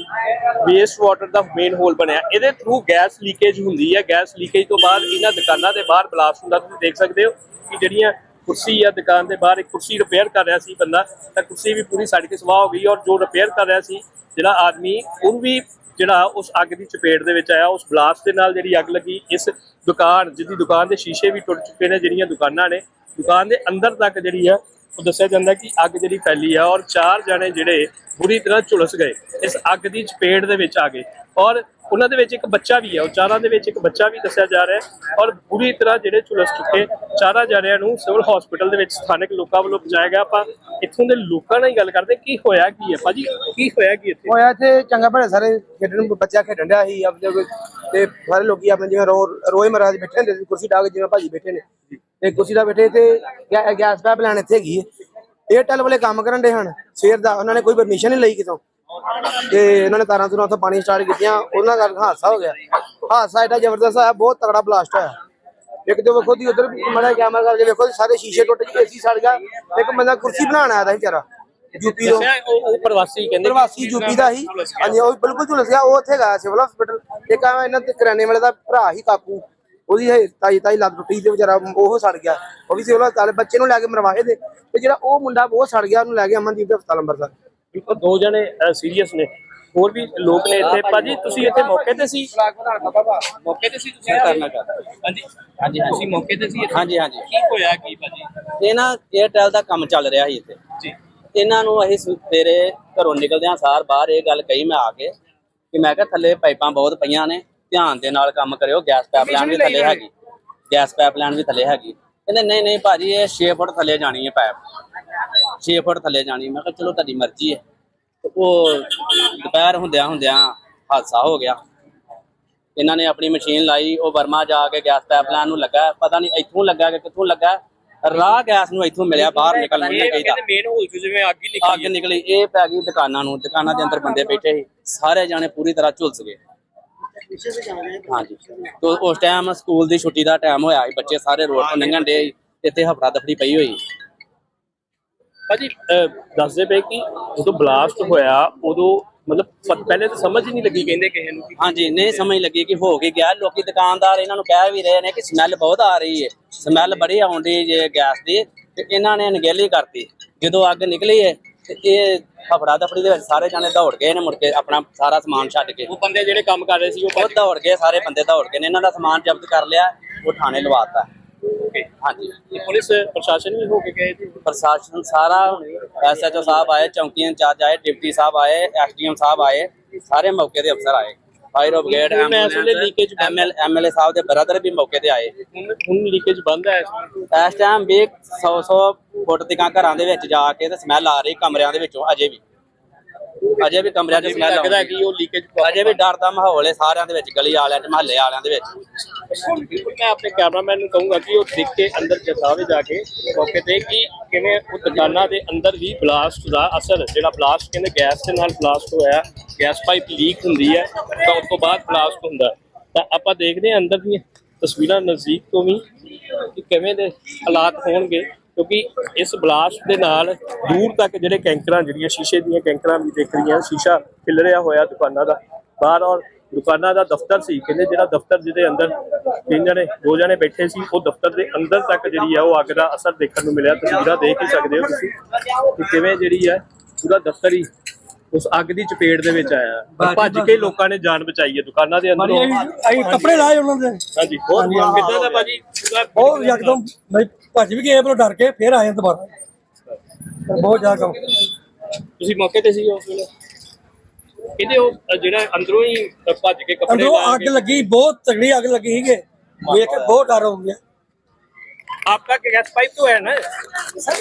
A: ਵੇਸਟ ਵਾਟਰ ਦਾ ਮੇਨ ਹੋਲ ਬਣਿਆ। ਇਹਦੇ ਥਰੂ ਗੈਸ ਲੀਕੇਜ ਹੁੰਦੀ ਹੈ। ਗੈਸ ਲੀਕੇਜ ਤੋਂ ਬਾਅਦ ਇਹਨਾਂ ਦੁਕਾਨਾਂ ਦੇ ਬਾਹਰ ਬਲਾਸਟ ਹੁੰਦਾ। ਤੁਸੀਂ ਦੇਖ ਸਕਦੇ ਹੋ ਕਿ ਜਿਹੜੀਆਂ ਕੁਰਸੀ ਆ, ਦੁਕਾਨ ਦੇ ਬਾਹਰ ਇੱਕ ਕੁਰਸੀ ਰਿਪੇਅਰ ਕਰ ਰਿਹਾ ਸੀ ਬੰਦਾ। ਤਾਂ ਕੁਰਸੀ ਵੀ ਪੂਰੀ ਸੜ ਕੇ ਸਵਾਹ ਹੋ ਗਈ ਔਰ ਜੋ ਰਿਪੇਅਰ ਕਰ ਰਿਹਾ ਸੀ, ਜਿਹੜਾ ਆਦਮੀ ਉਹ ਵੀ ਜਿਹੜਾ ਉਸ ਅੱਗ ਦੀ ਚਪੇਟ ਦੇ ਵਿੱਚ ਆਇਆ, ਉਸ ਬਲਾਸਟ ਦੇ ਨਾਲ ਜਿਹੜੀ ਅੱਗ ਲੱਗੀ, ਇਸ ਦੁਕਾਨ ਜਿਹਦੀ ਦੁਕਾਨ ਦੇ ਸ਼ੀਸ਼ੇ ਵੀ ਟੁੱਟ ਚੁੱਕੇ ਨੇ ਜਿਹੜੀਆਂ ਦੁਕਾਨਾਂ ਨੇ, ਦੁਕਾਨ ਦੇ ਅੰਦਰ ਤੱਕ ਜਿਹੜੀ ਆ, ਉਹ ਦੱਸਿਆ ਜਾਂਦਾ ਕਿ ਅੱਗ ਜਿਹੜੀ ਫੈਲੀ ਆ ਔਰ ਚਾਰ ਜਣੇ ਜਿਹੜੇ ਬੁਰੀ ਤਰ੍ਹਾਂ ਝੁਲਸ ਗਏ, ਇਸ ਅੱਗ ਦੀ ਚਪੇਟ ਦੇ ਵਿੱਚ ਆ ਗਏ ਔਰ ਉਹਨਾਂ ਦੇ ਵਿੱਚ ਇੱਕ ਬੱਚਾ ਵੀ ਹੈ, ਉਹ ਚਾਰਾਂ ਦੇ ਵਿੱਚ ਇੱਕ ਬੱਚਾ ਵੀ ਦੱਸਿਆ ਜਾ ਰਿਹਾ ਹੈ ਔਰ ਬੁਰੀ ਤਰ੍ਹਾਂ ਜਿਹੜੇ ਝੁਲਸ ਚੁੱਕੇ ਚਾਰਾਂ ਜਣਿਆਂ ਨੂੰ ਸਿਵਲ ਹਸਪੀਟਲ ਦੇ ਵਿੱਚ ਸਥਾਨਕ ਲੋਕਾਂ ਵੱਲੋਂ ਪਹੁੰਚਾਇਆ ਗਿਆ। ਆਪਾਂ ਇੱਥੋਂ ਦੇ ਲੋਕਾਂ ਨਾਲ ਹੀ ਗੱਲ ਕਰਦੇ ਕੀ ਹੋਇਆ, ਕੀ ਹੈ? ਭਾਜੀ, ਕੀ ਹੋਇਆ, ਕੀ ਇੱਥੇ?
B: ਹੋਇਆ ਇੱਥੇ ਚੰਗਾ ਭਲੇ ਸਾਰੇ ਖੇਡਣ, ਬੱਚਾ ਖੇਡਣ ਡਿਆ ਸੀ, ਆਪਣੇ ਕੋਲ ਤੇ ਸਾਰੇ ਲੋਕੀ ਆਪਣੇ ਜਿਵੇਂ ਰੋ, ਰੋਏ ਮਹਾਰਾਜ ਬੈਠੇ ਹੁੰਦੇ ਸੀ, ਕੁਰਸੀ ਢਾ ਕੇ ਜਿਵੇਂ ਭਾਜੀ ਬੈਠੇ ਨੇ। ਤੇ ਕੁਰਸੀ ਦਾ ਬੈਠੇ ਤੇ ਗੈ- ਗੈਸ ਪਾਈਪ ਲਾਈਨ ਇੱਥੇ ਹੈਗੀ ਹੈ ਏਅਰਟੈਲ ਵਾਲੇ ਕੰਮ ਕਰਨ ਡੇ ਹਨ, ਸਵੇਰ ਦਾ, ਉਹਨਾਂ ਨੇ ਕੋਈ ਪਰਮਿਸ਼ਨ ਨਹੀਂ ਲਈ ਕਿਤੋਂ। ਤੇ ਉਹਨਾਂ ਨੇ ਤਾਰਾਂ ਤੁਰਾਂ ਤੋਂ ਪਾਣੀ ਸਟਾਰਟ ਕੀਤੀਆਂ ਉਹਨਾਂ ਨਾਲ ਹਾਦਸਾ ਹੋ ਗਿਆ। ਹਾਦਸਾ ਐਡਾ ਜ਼ਬਰਦਸਤ ਆਇਆ ਬਹੁਤ ਤਗੜਾ ਬਲਾਸਟ ਹੋਇਆ। ਇੱਕ ਜੋ ਵੇਖੋ ਦੀ ਉਧਰ ਮੜਾ ਕੈਮਰਾ ਕਰਕੇ ਵੇਖੋ ਸਾਰੇ ਸ਼ੀਸ਼ੇ ਟੁੱਟ ਗਏ ਏਸੀ ਸੜ ਗਿਆ। ਇੱਕ ਬੰਦਾ ਕੁਰਸੀ ਬਣਾਉਣ ਆਇਆ ਦਾ ਵਿਚਾਰਾ ਯੂਪੀ ਤੋਂ।
A: ਉਹ ਪ੍ਰਵਾਸੀ ਕਹਿੰਦੇ
B: ਪ੍ਰਵਾਸੀ ਯੂਪੀ ਦਾ ਹੀ ਹਾਂਜੀ ਉਹ ਬਿਲਕੁਲ ਝੁਲਸ ਗਿਆ ਉਹ ਉੱਥੇ ਗਿਆ ਸਿਵਲ ਹਸਪੀਟਲ ਇੱਕ ਆ ਇਹਨਾਂ ਦੇ ਕਰਿਆਨੇ ਵਾਲੇ ਦਾ ਭਰਾ ਹੀ ਕਾਕੂ। ਉਹਦੀ ਤਾਈ ਤਾਈ ਲੱਤ ਟੁੱਟੀ ਤੇ ਵਿਚਾਰਾ ਉਹ ਸੜ ਗਿਆ। ਉਹ ਵੀ ਸਿਵਲ ਹਸਪਤਾਲ ਬੱਚੇ ਨੂੰ ਲੈ ਕੇ ਮਰਵਾਏ ਦੇ। ਤੇ ਜਿਹੜਾ ਉਹ ਮੁੰਡਾ ਉਹ ਸੜ ਗਿਆ ਉਹਨੂੰ ਲੈ ਕੇ ਅਮਨਦੀਪ ਦੇ ਹਸਪਤਾਲ ਅੰਮ੍ਰਿਤਸਰ।
A: ਬਿਲਕੁਲ ਦੋ ਜਣੇ ਸੀਰੀਅਸ ਨੇ। ਹੋਰ ਵੀ ਲੋਕ ਨੇ ਇੱਥੇ। ਭਾਜੀ ਤੁਸੀਂ ਇੱਥੇ ਮੌਕੇ ਤੇ ਸੀ? ਮੌਕੇ ਤੇ ਸੀ ਤੁਸੀਂ
C: ਕਰਨਾ ਕਰ
A: ਹਾਂਜੀ।
C: ਹਾਂਜੀ
A: ਤੁਸੀਂ ਮੌਕੇ ਤੇ ਸੀ?
C: ਹਾਂਜੀ ਹਾਂਜੀ।
A: ਕੀ ਹੋਇਆ ਕੀ ਭਾਜੀ?
C: ਇਹ ਨਾ 에ਅਰਟੈਲ ਦਾ ਕੰਮ ਚੱਲ ਰਿਹਾ ਸੀ ਇੱਥੇ।
A: ਜੀ।
C: ਇਹਨਾਂ ਨੂੰ ਅਸੀਂ ਸਵੇਰੇ ਘਰੋਂ ਨਿਕਲਦਿਆਂ ਸਾਰ ਬਾਹਰ ਇਹ ਗੱਲ ਕਹੀ ਮੈਂ ਆ ਕੇ ਕਿ ਮੈਂ ਕਿਹਾ ਥੱਲੇ ਪਾਈਪਾਂ ਬਹੁਤ ਪਈਆਂ ਨੇ ਧਿਆਨ ਦੇ ਨਾਲ ਕੰਮ ਕਰਿਓ ਗੈਸ ਪਾਈਪਲਾਈਨ ਵੀ ਥੱਲੇ ਹੈਗੀ। ਗੈਸ ਪਾਈਪਲਾਈਨ ਵੀ ਥੱਲੇ ਹੈਗੀ। ਕਹਿੰਦੇ ਨਹੀਂ ਨਹੀਂ ਭਾਜੀ ਇਹ 6 ਫੁੱਟ ਥੱਲੇ ਜਾਣੀ ਹੈ ਪਾਈਪ 6 ਫੁੱਟ ਥੱਲੇ ਜਾਣੀ। ਮੈਂ ਕਿਹਾ ਚਲੋ ਤੁਹਾਡੀ ਮਰਜ਼ੀ ਹੈ। ਤੇ ਉਹ ਦੁਪਹਿਰ ਹੁੰਦਿਆਂ ਹੁੰਦਿਆਂ ਹਾਦਸਾ ਹੋ ਗਿਆ। ਇਹਨਾਂ ਨੇ ਆਪਣੀ ਮਸ਼ੀਨ ਲਾਈ ਉਹ ਵਰਮਾ ਜਾ ਕੇ ਗੈਸ ਪਾਈਪਲਾਈਨ ਨੂੰ ਲੱਗਾ। ਪਤਾ ਨਹੀਂ ਇੱਥੋਂ ਲੱਗਾ ਕਿ ਕਿੱਥੋਂ ਲੱਗਾ। ਰਾਹ ਗੈਸ ਨੂੰ ਇੱਥੋਂ ਮਿਲਿਆ ਬਾਹਰ ਨਿਕਲਣ ਨਹੀਂ ਚਾਹੀਦਾ
A: ਮੇਨ ਹੋਲ ਚ ਜਿਵੇਂ ਅੱਗ ਹੀ
C: ਅੱਗ ਨਿਕਲੀ। ਇਹ ਪੈ ਗਈ ਦੁਕਾਨਾਂ ਨੂੰ। ਦੁਕਾਨਾਂ ਦੇ ਅੰਦਰ ਬੰਦੇ ਬੈਠੇ ਸੀ। ਸਾਰੇ ਜਾਣੇ ਪੂਰੀ ਤਰ੍ਹਾਂ ਝੁਲਸ ਗਏ। ਹਾਂਜੀ। ਤੋਂ ਉਸ ਟਾਈਮ ਸਕੂਲ ਦੀ ਛੁੱਟੀ ਦਾ ਟਾਈਮ ਹੋਇਆ ਬੱਚੇ ਸਾਰੇ ਰੋਡ ਤੋਂ ਲੰਘਣ ਦੇ ਇੱਥੇ ਹਫੜਾ ਦਫੜੀ ਪਈ ਹੋਈ
A: ਭਾਜੀ ਦੱਸਦੇ ਪਏ ਕਿ ਉਦੋਂ ਬਲਾਸਟ ਹੋਇਆ ਉਦੋਂ ਮਤਲਬ ਪਹਿਲੇ ਤਾਂ ਸਮਝ ਹੀ ਨਹੀਂ ਲੱਗੀ ਕਹਿੰਦੇ ਕਿਸੇ ਨੂੰ
C: ਹਾਂਜੀ ਨਹੀਂ ਸਮਝ ਲੱਗੀ ਕਿ ਹੋ ਕੀ ਗਿਆ। ਲੋਕੀ ਦੁਕਾਨਦਾਰ ਇਹਨਾਂ ਨੂੰ ਕਹਿ ਵੀ ਰਹੇ ਨੇ ਕਿ ਸਮੈਲ ਬਹੁਤ ਆ ਰਹੀ ਹੈ। ਸਮੈਲ ਬੜੀ ਆਉਂਦੀ ਜੇ ਗੈਸ ਦੀ ਤੇ ਇਹਨਾਂ ਨੇ ਅਣਗਹਿਲੀ ਕਰਤੀ। ਜਦੋਂ ਅੱਗ ਨਿਕਲੀ ਹੈ ਤੇ ਇਹ ਹਫੜਾ ਦਫੜੀ ਦੇ ਵਿੱਚ ਸਾਰੇ ਜਾਣੇ ਦੌੜ ਗਏ ਨੇ ਮੁੜ ਕੇ ਆਪਣਾ ਸਾਰਾ ਸਮਾਨ ਛੱਡ ਕੇ।
A: ਉਹ ਬੰਦੇ ਜਿਹੜੇ ਕੰਮ ਕਰ ਰਹੇ ਸੀ ਉਹ
C: ਉਹ ਦੌੜ ਗਏ ਸਾਰੇ ਬੰਦੇ ਦੌੜ ਗਏ ਨੇ। ਇਹਨਾਂ ਦਾ ਸਮਾਨ ਜ਼ਬਤ ਕਰ ਲਿਆ ਉਹ ਥਾਣੇ ਲਵਾਤਾ ਹਾਂਜੀ
A: ਤੇ ਪੁਲਿਸ ਪ੍ਰਸ਼ਾਸਨ ਵੀ ਹੋ ਕੇ ਗਏ ਸੀ
C: ਪ੍ਰਸ਼ਾਸਨ ਸਾਰਾ ਐਸਐਚਓ ਸਾਹਿਬ ਆਏ ਚੌਂਕੀ ਇੰਚਾਰਜ ਆਏ ਡਿਪਟੀ ਸਾਹਿਬ ਆਏ ਐਸਡੀਐਮ ਸਾਹਿਬ ਆਏ ਸਾਰੇ ਮੌਕੇ ਦੇ ਅਫਸਰ ਆਏ। ਫਾਇਰ ਬ੍ਰਿਗੇਡ
A: ਹੁਣ ਇਸ ਵੇਲੇ leakage ਬੰਦ
C: ਐਮਐਲ ਐਮਐਲਏ ਸਾਹਿਬ ਦੇ ਬ੍ਰਦਰ ਵੀ ਮੌਕੇ ਤੇ ਆਏ।
A: ਹੁਣ ਹੁਣ ਲੀਕੇਜ ਬੰਦ ਹੈ ਇਸ ਵੇਲੇ।
C: ਇਸ ਟਾਈਮ ਵੀ 100 100 ਫੁੱਟ ਤੀਕਾਂ ਘਰਾਂ ਦੇ ਵਿੱਚ ਜਾ ਕੇ ਤੇ ਸਮੈਲ ਆ ਰਹੀ ਕਮਰਿਆਂ ਦੇ ਵਿੱਚੋਂ ਅਜੇ ਵੀ। ਅਜੇ ਵੀ ਕਮਰਿਆਂ 'ਚ
A: ਅਜੇ ਵੀ
C: ਸਮੈਲ
A: ਲੱਗਦਾ
C: ਆਉਂਦੀ
A: ਕਿ ਉਹ ਲੀਕੇਜ
C: ਅਜੇ ਵੀ ਡਰ ਦਾ ਮਾਹੌਲ ਹੈ ਸਾਰਿਆਂ ਦੇ ਵਿੱਚ ਗਲੀ ਵਾਲਿਆਂ 'ਚ ਮਹੱਲੇ ਵਾਲਿਆਂ ਦੇ ਵਿੱਚ।
A: ਬਿਲਕੁਲ। ਮੈਂ ਆਪਣੇ ਕੈਮਰਾਮੈਨ ਨੂੰ ਕਹੂੰਗਾ ਕਿ ਉਹ ਦੇਖ ਕੇ ਅੰਦਰ ਦਿਖਾਵੇ ਜਾ ਕੇ ਮੌਕੇ ਤੇ ਕਿ ਕਿਵੇਂ ਉਹ ਦੁਕਾਨਾਂ ਦੇ ਅੰਦਰ ਵੀ ਬਲਾਸਟ ਦਾ ਅਸਰ, ਜਿਹੜਾ ਬਲਾਸਟ ਕਹਿੰਦੇ ਗੈਸ ਦੇ ਨਾਲ ਬਲਾਸਟ ਹੋਇਆ, ਗੈਸ ਪਾਈਪ ਲੀਕ ਹੁੰਦੀ ਹੈ, ਤਾਂ ਉਸ ਤੋਂ ਬਾਅਦ ਬਲਾਸਟ ਹੁੰਦਾ ਤਾਂ ਆਪਾਂ ਦੇਖਦੇ ਹਾਂ ਅੰਦਰ ਦੀਆਂ ਤਸਵੀਰਾਂ ਨਜ਼ਦੀਕ ਤੋਂ ਵੀ ਕਿ ਕਿਵੇਂ ਦੇ ਹਾਲਾਤ ਹੋਣਗੇ, ਕਿਉਂਕਿ ਇਸ ਬਲਾਸਟ ਦੇ ਨਾਲ ਦੂਰ ਤੱਕ ਜਿਹੜੇ ਕੈਂਕਰਾਂ, ਜਿਹੜੀਆਂ ਸ਼ੀਸ਼ੇ ਦੀਆਂ ਕੈਂਕਰਾਂ ਵੀ ਦਿਖ ਰਹੀਆਂ, ਸ਼ੀਸ਼ਾ ਖਿਲ ਰਿਹਾ ਹੋਇਆ ਦੁਕਾਨਾਂ ਦਾ, ਬਾਹਰ ਔਰ ਦੁਕਾਨਾਂ ਦਾ ਦਫ਼ਤਰ ਸੀ ਕਹਿੰਦੇ ਜਿਹੜਾ ਦਫ਼ਤਰ ਜਿਹਦੇ ਅੰਦਰ ਤਿੰਨ ਜਣੇ ਦੋ ਜਣੇ ਬੈਠੇ ਸੀ ਉਹ ਦਫ਼ਤਰ ਦੇ ਅੰਦਰ ਤੱਕ ਜਿਹੜੀ ਆ ਉਹ ਅੱਗ ਦਾ ਅਸਰ ਦੇਖਣ ਨੂੰ ਮਿਲਿਆ। ਤਸਵੀਰਾਂ ਦੇਖ ਹੀ ਸਕਦੇ ਹੋ ਤੁਸੀਂ ਕਿ ਕਿਵੇਂ ਜਿਹੜੀ ਹੈ ਪੂਰਾ ਦਫ਼ਤਰ ਹੀ ਉਸ ਅੱਗ ਦੀ ਚਪੇਟ ਦੇ ਵਿੱਚ ਆਇਆ। ਭੱਜ ਕੇ ਲੋਕਾਂ ਨੇ ਜਾਨ ਬਚਾਈ ਹੈ ਦੁਕਾਨਾਂ ਦੇ ਅੰਦਰੋਂ।
D: ਅਸੀਂ ਕੱਪੜੇ ਲਾਏ ਉਹਨਾਂ ਦੇ।
A: ਹਾਂਜੀ ਬਹੁਤ ਕਿੱਦਾਂ ਦਾ ਭਾਜੀ?
D: ਉਹ ਯਕਦਮ ਬਈ ਭੱਜ ਵੀ ਗਏ ਪਰ ਡਰ ਕੇ ਫੇਰ ਆਏ ਦੁਬਾਰਾ। ਬਹੁਤ ਜ਼ਿਆਦਾ ਕੰਮ।
A: ਤੁਸੀਂ ਮੌਕੇ ਤੇ ਸੀ ਉਸ ਵੇਲੇ? ਕਹਿੰਦੇ ਉਹ ਜਿਹੜਾ ਅੰਦਰੋਂ ਹੀ ਭੱਜ ਕੇ ਕੱਪੜੇ
D: ਅੰਦਰੋਂ ਅੱਗ ਲੱਗੀ ਬਹੁਤ ਤਗੜੀ ਅੱਗ ਲੱਗੀ ਸੀਗੇ। ਵੇਖ ਕੇ ਬਹੁਤ ਡਰ ਹੋ ਗਿਆ।
A: आपका गैस पाइप तो है ना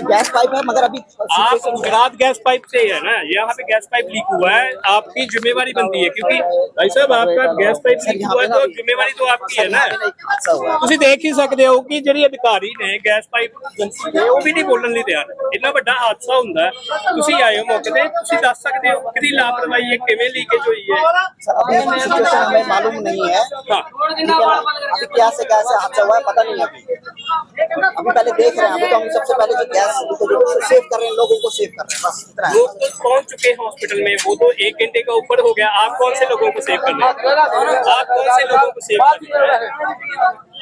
E: गैस पाइप है मगर अभी
A: आप गुजरात गैस पाइप से ही है ना यहाँ पे गैस पाइप लीक हुआ है आपकी जिम्मेवारी बनती है क्योंकि भाई साहब आपका गैस पाइप लीक हुआ है तो जिम्मेवारी तो आपकी है ना
E: हादसा हुआ है
A: ਤੁਸੀਂ ਦੇਖ ਹੀ ਸਕਦੇ ਹੋ ਕਿ ਜਿਹੜੀ ਅਧਿਕਾਰੀ ਨੇ ਗੈਸ ਪਾਈਪ ਏਜੰਸੀ ਦੇ ਉਹ ਵੀ ਨਹੀਂ ਬੋਲਣ ਲਈ ਤਿਆਰ ਇੰਨਾ ਵੱਡਾ ਹਾਦਸਾ ਹੁੰਦਾ ਹੈ। ਤੁਸੀਂ ਆਏ ਹੋ ਮੌਕੇ ਤੇ ਤੁਸੀਂ ਦੱਸ ਸਕਦੇ ਹੋ ਕਿਹਦੀ ਲਾਪਰਵਾਹੀ ਹੈ ਕਿਵੇਂ ਲੀਕੇਜ ਹੋਈ ਹੈ
E: सर अभी सिचुएशन हमें मालूम नहीं है
A: हाँ
E: ठीक है ना अभी क्या से कैसे हादसा हुआ है पता नहीं अभी अभी पहले देख रहे हैं अभी तो हम सबसे पहले जो गैस तो सेव कर रहे हैं लोगों को सेव कर रहे हैं बस इतना
A: लोग तो पहुँच चुके हैं हॉस्पिटल में वो तो एक घंटे का ऊपर हो गया। आप कौन से लोगों को सेव कर रहे हैं? आप कौन से लोगों को सेव कर रहे हैं?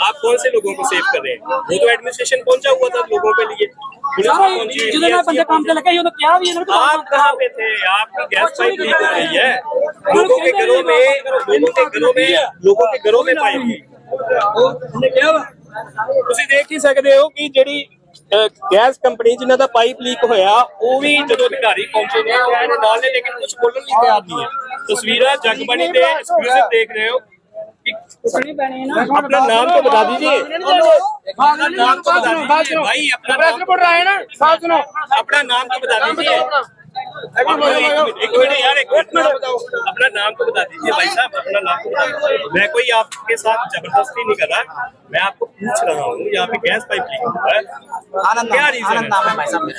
A: आप कौन से लोगों को सेव कर रहे हैं? वो तो एडमिनिस्ट्रेशन पहुँचा हुआ था लोगों के लिए।
F: बंदे काम पे लगे
A: आप कहाँ पे थे? आपकी गैस पाइप लीक हो रही है। लोगों के घरों में लोगों के घरों में लोगों के घरों में पाइप ਤੁਸੀਂ ਦੇਖ ਹੀ ਸਕਦੇ ਹੋ ਕਿ ਜਿਹੜੀ ਅਹ, ਗੈਸ ਕੰਪਨੀ ਜਿਨ੍ਹਾਂ ਦਾ ਪਾਈਪ ਲੀਕ ਹੋਇਆ ਉਹ ਵੀ ਜਦੋਂ ਅਧਿਕਾਰੀ ਪਹੁੰਚੇ ਨੇ ਉਹ ਇਹਦੇ ਨਾਲ ਨੇ ਲੇਕਿਨ ਕੁਝ ਬੋਲਣ ਲਈ ਤਿਆਰ ਨਹੀਂ ਹੈ ਤਸਵੀਰਾਂ ਜਗਬਾਣੀ ਤੇ ਐਕਸਕਲੂਸਿਵ ਦੇਖ ਰਹੇ ਹੋ अपना नाम तो बता दीजिए अपना नाम तो बता दीजिए भाई अपना नाम रिपोर्टर आए ना साथ सुनो अपना नाम तो बता दीजिए अपना एक मिनट यार एक मिनट। अपना नाम तो बता दीजिए भाई साहब अपना नाम तो बता दीजिए। मैं कोई आपके साथ ज़बरदस्ती नहीं कर रहा मैं आपको पूछ रहा हूँ यहाँ पे गैस पाइप लीक हुआ है। क्या
E: नाम-
A: रीजन
E: है? भाई साहब
A: है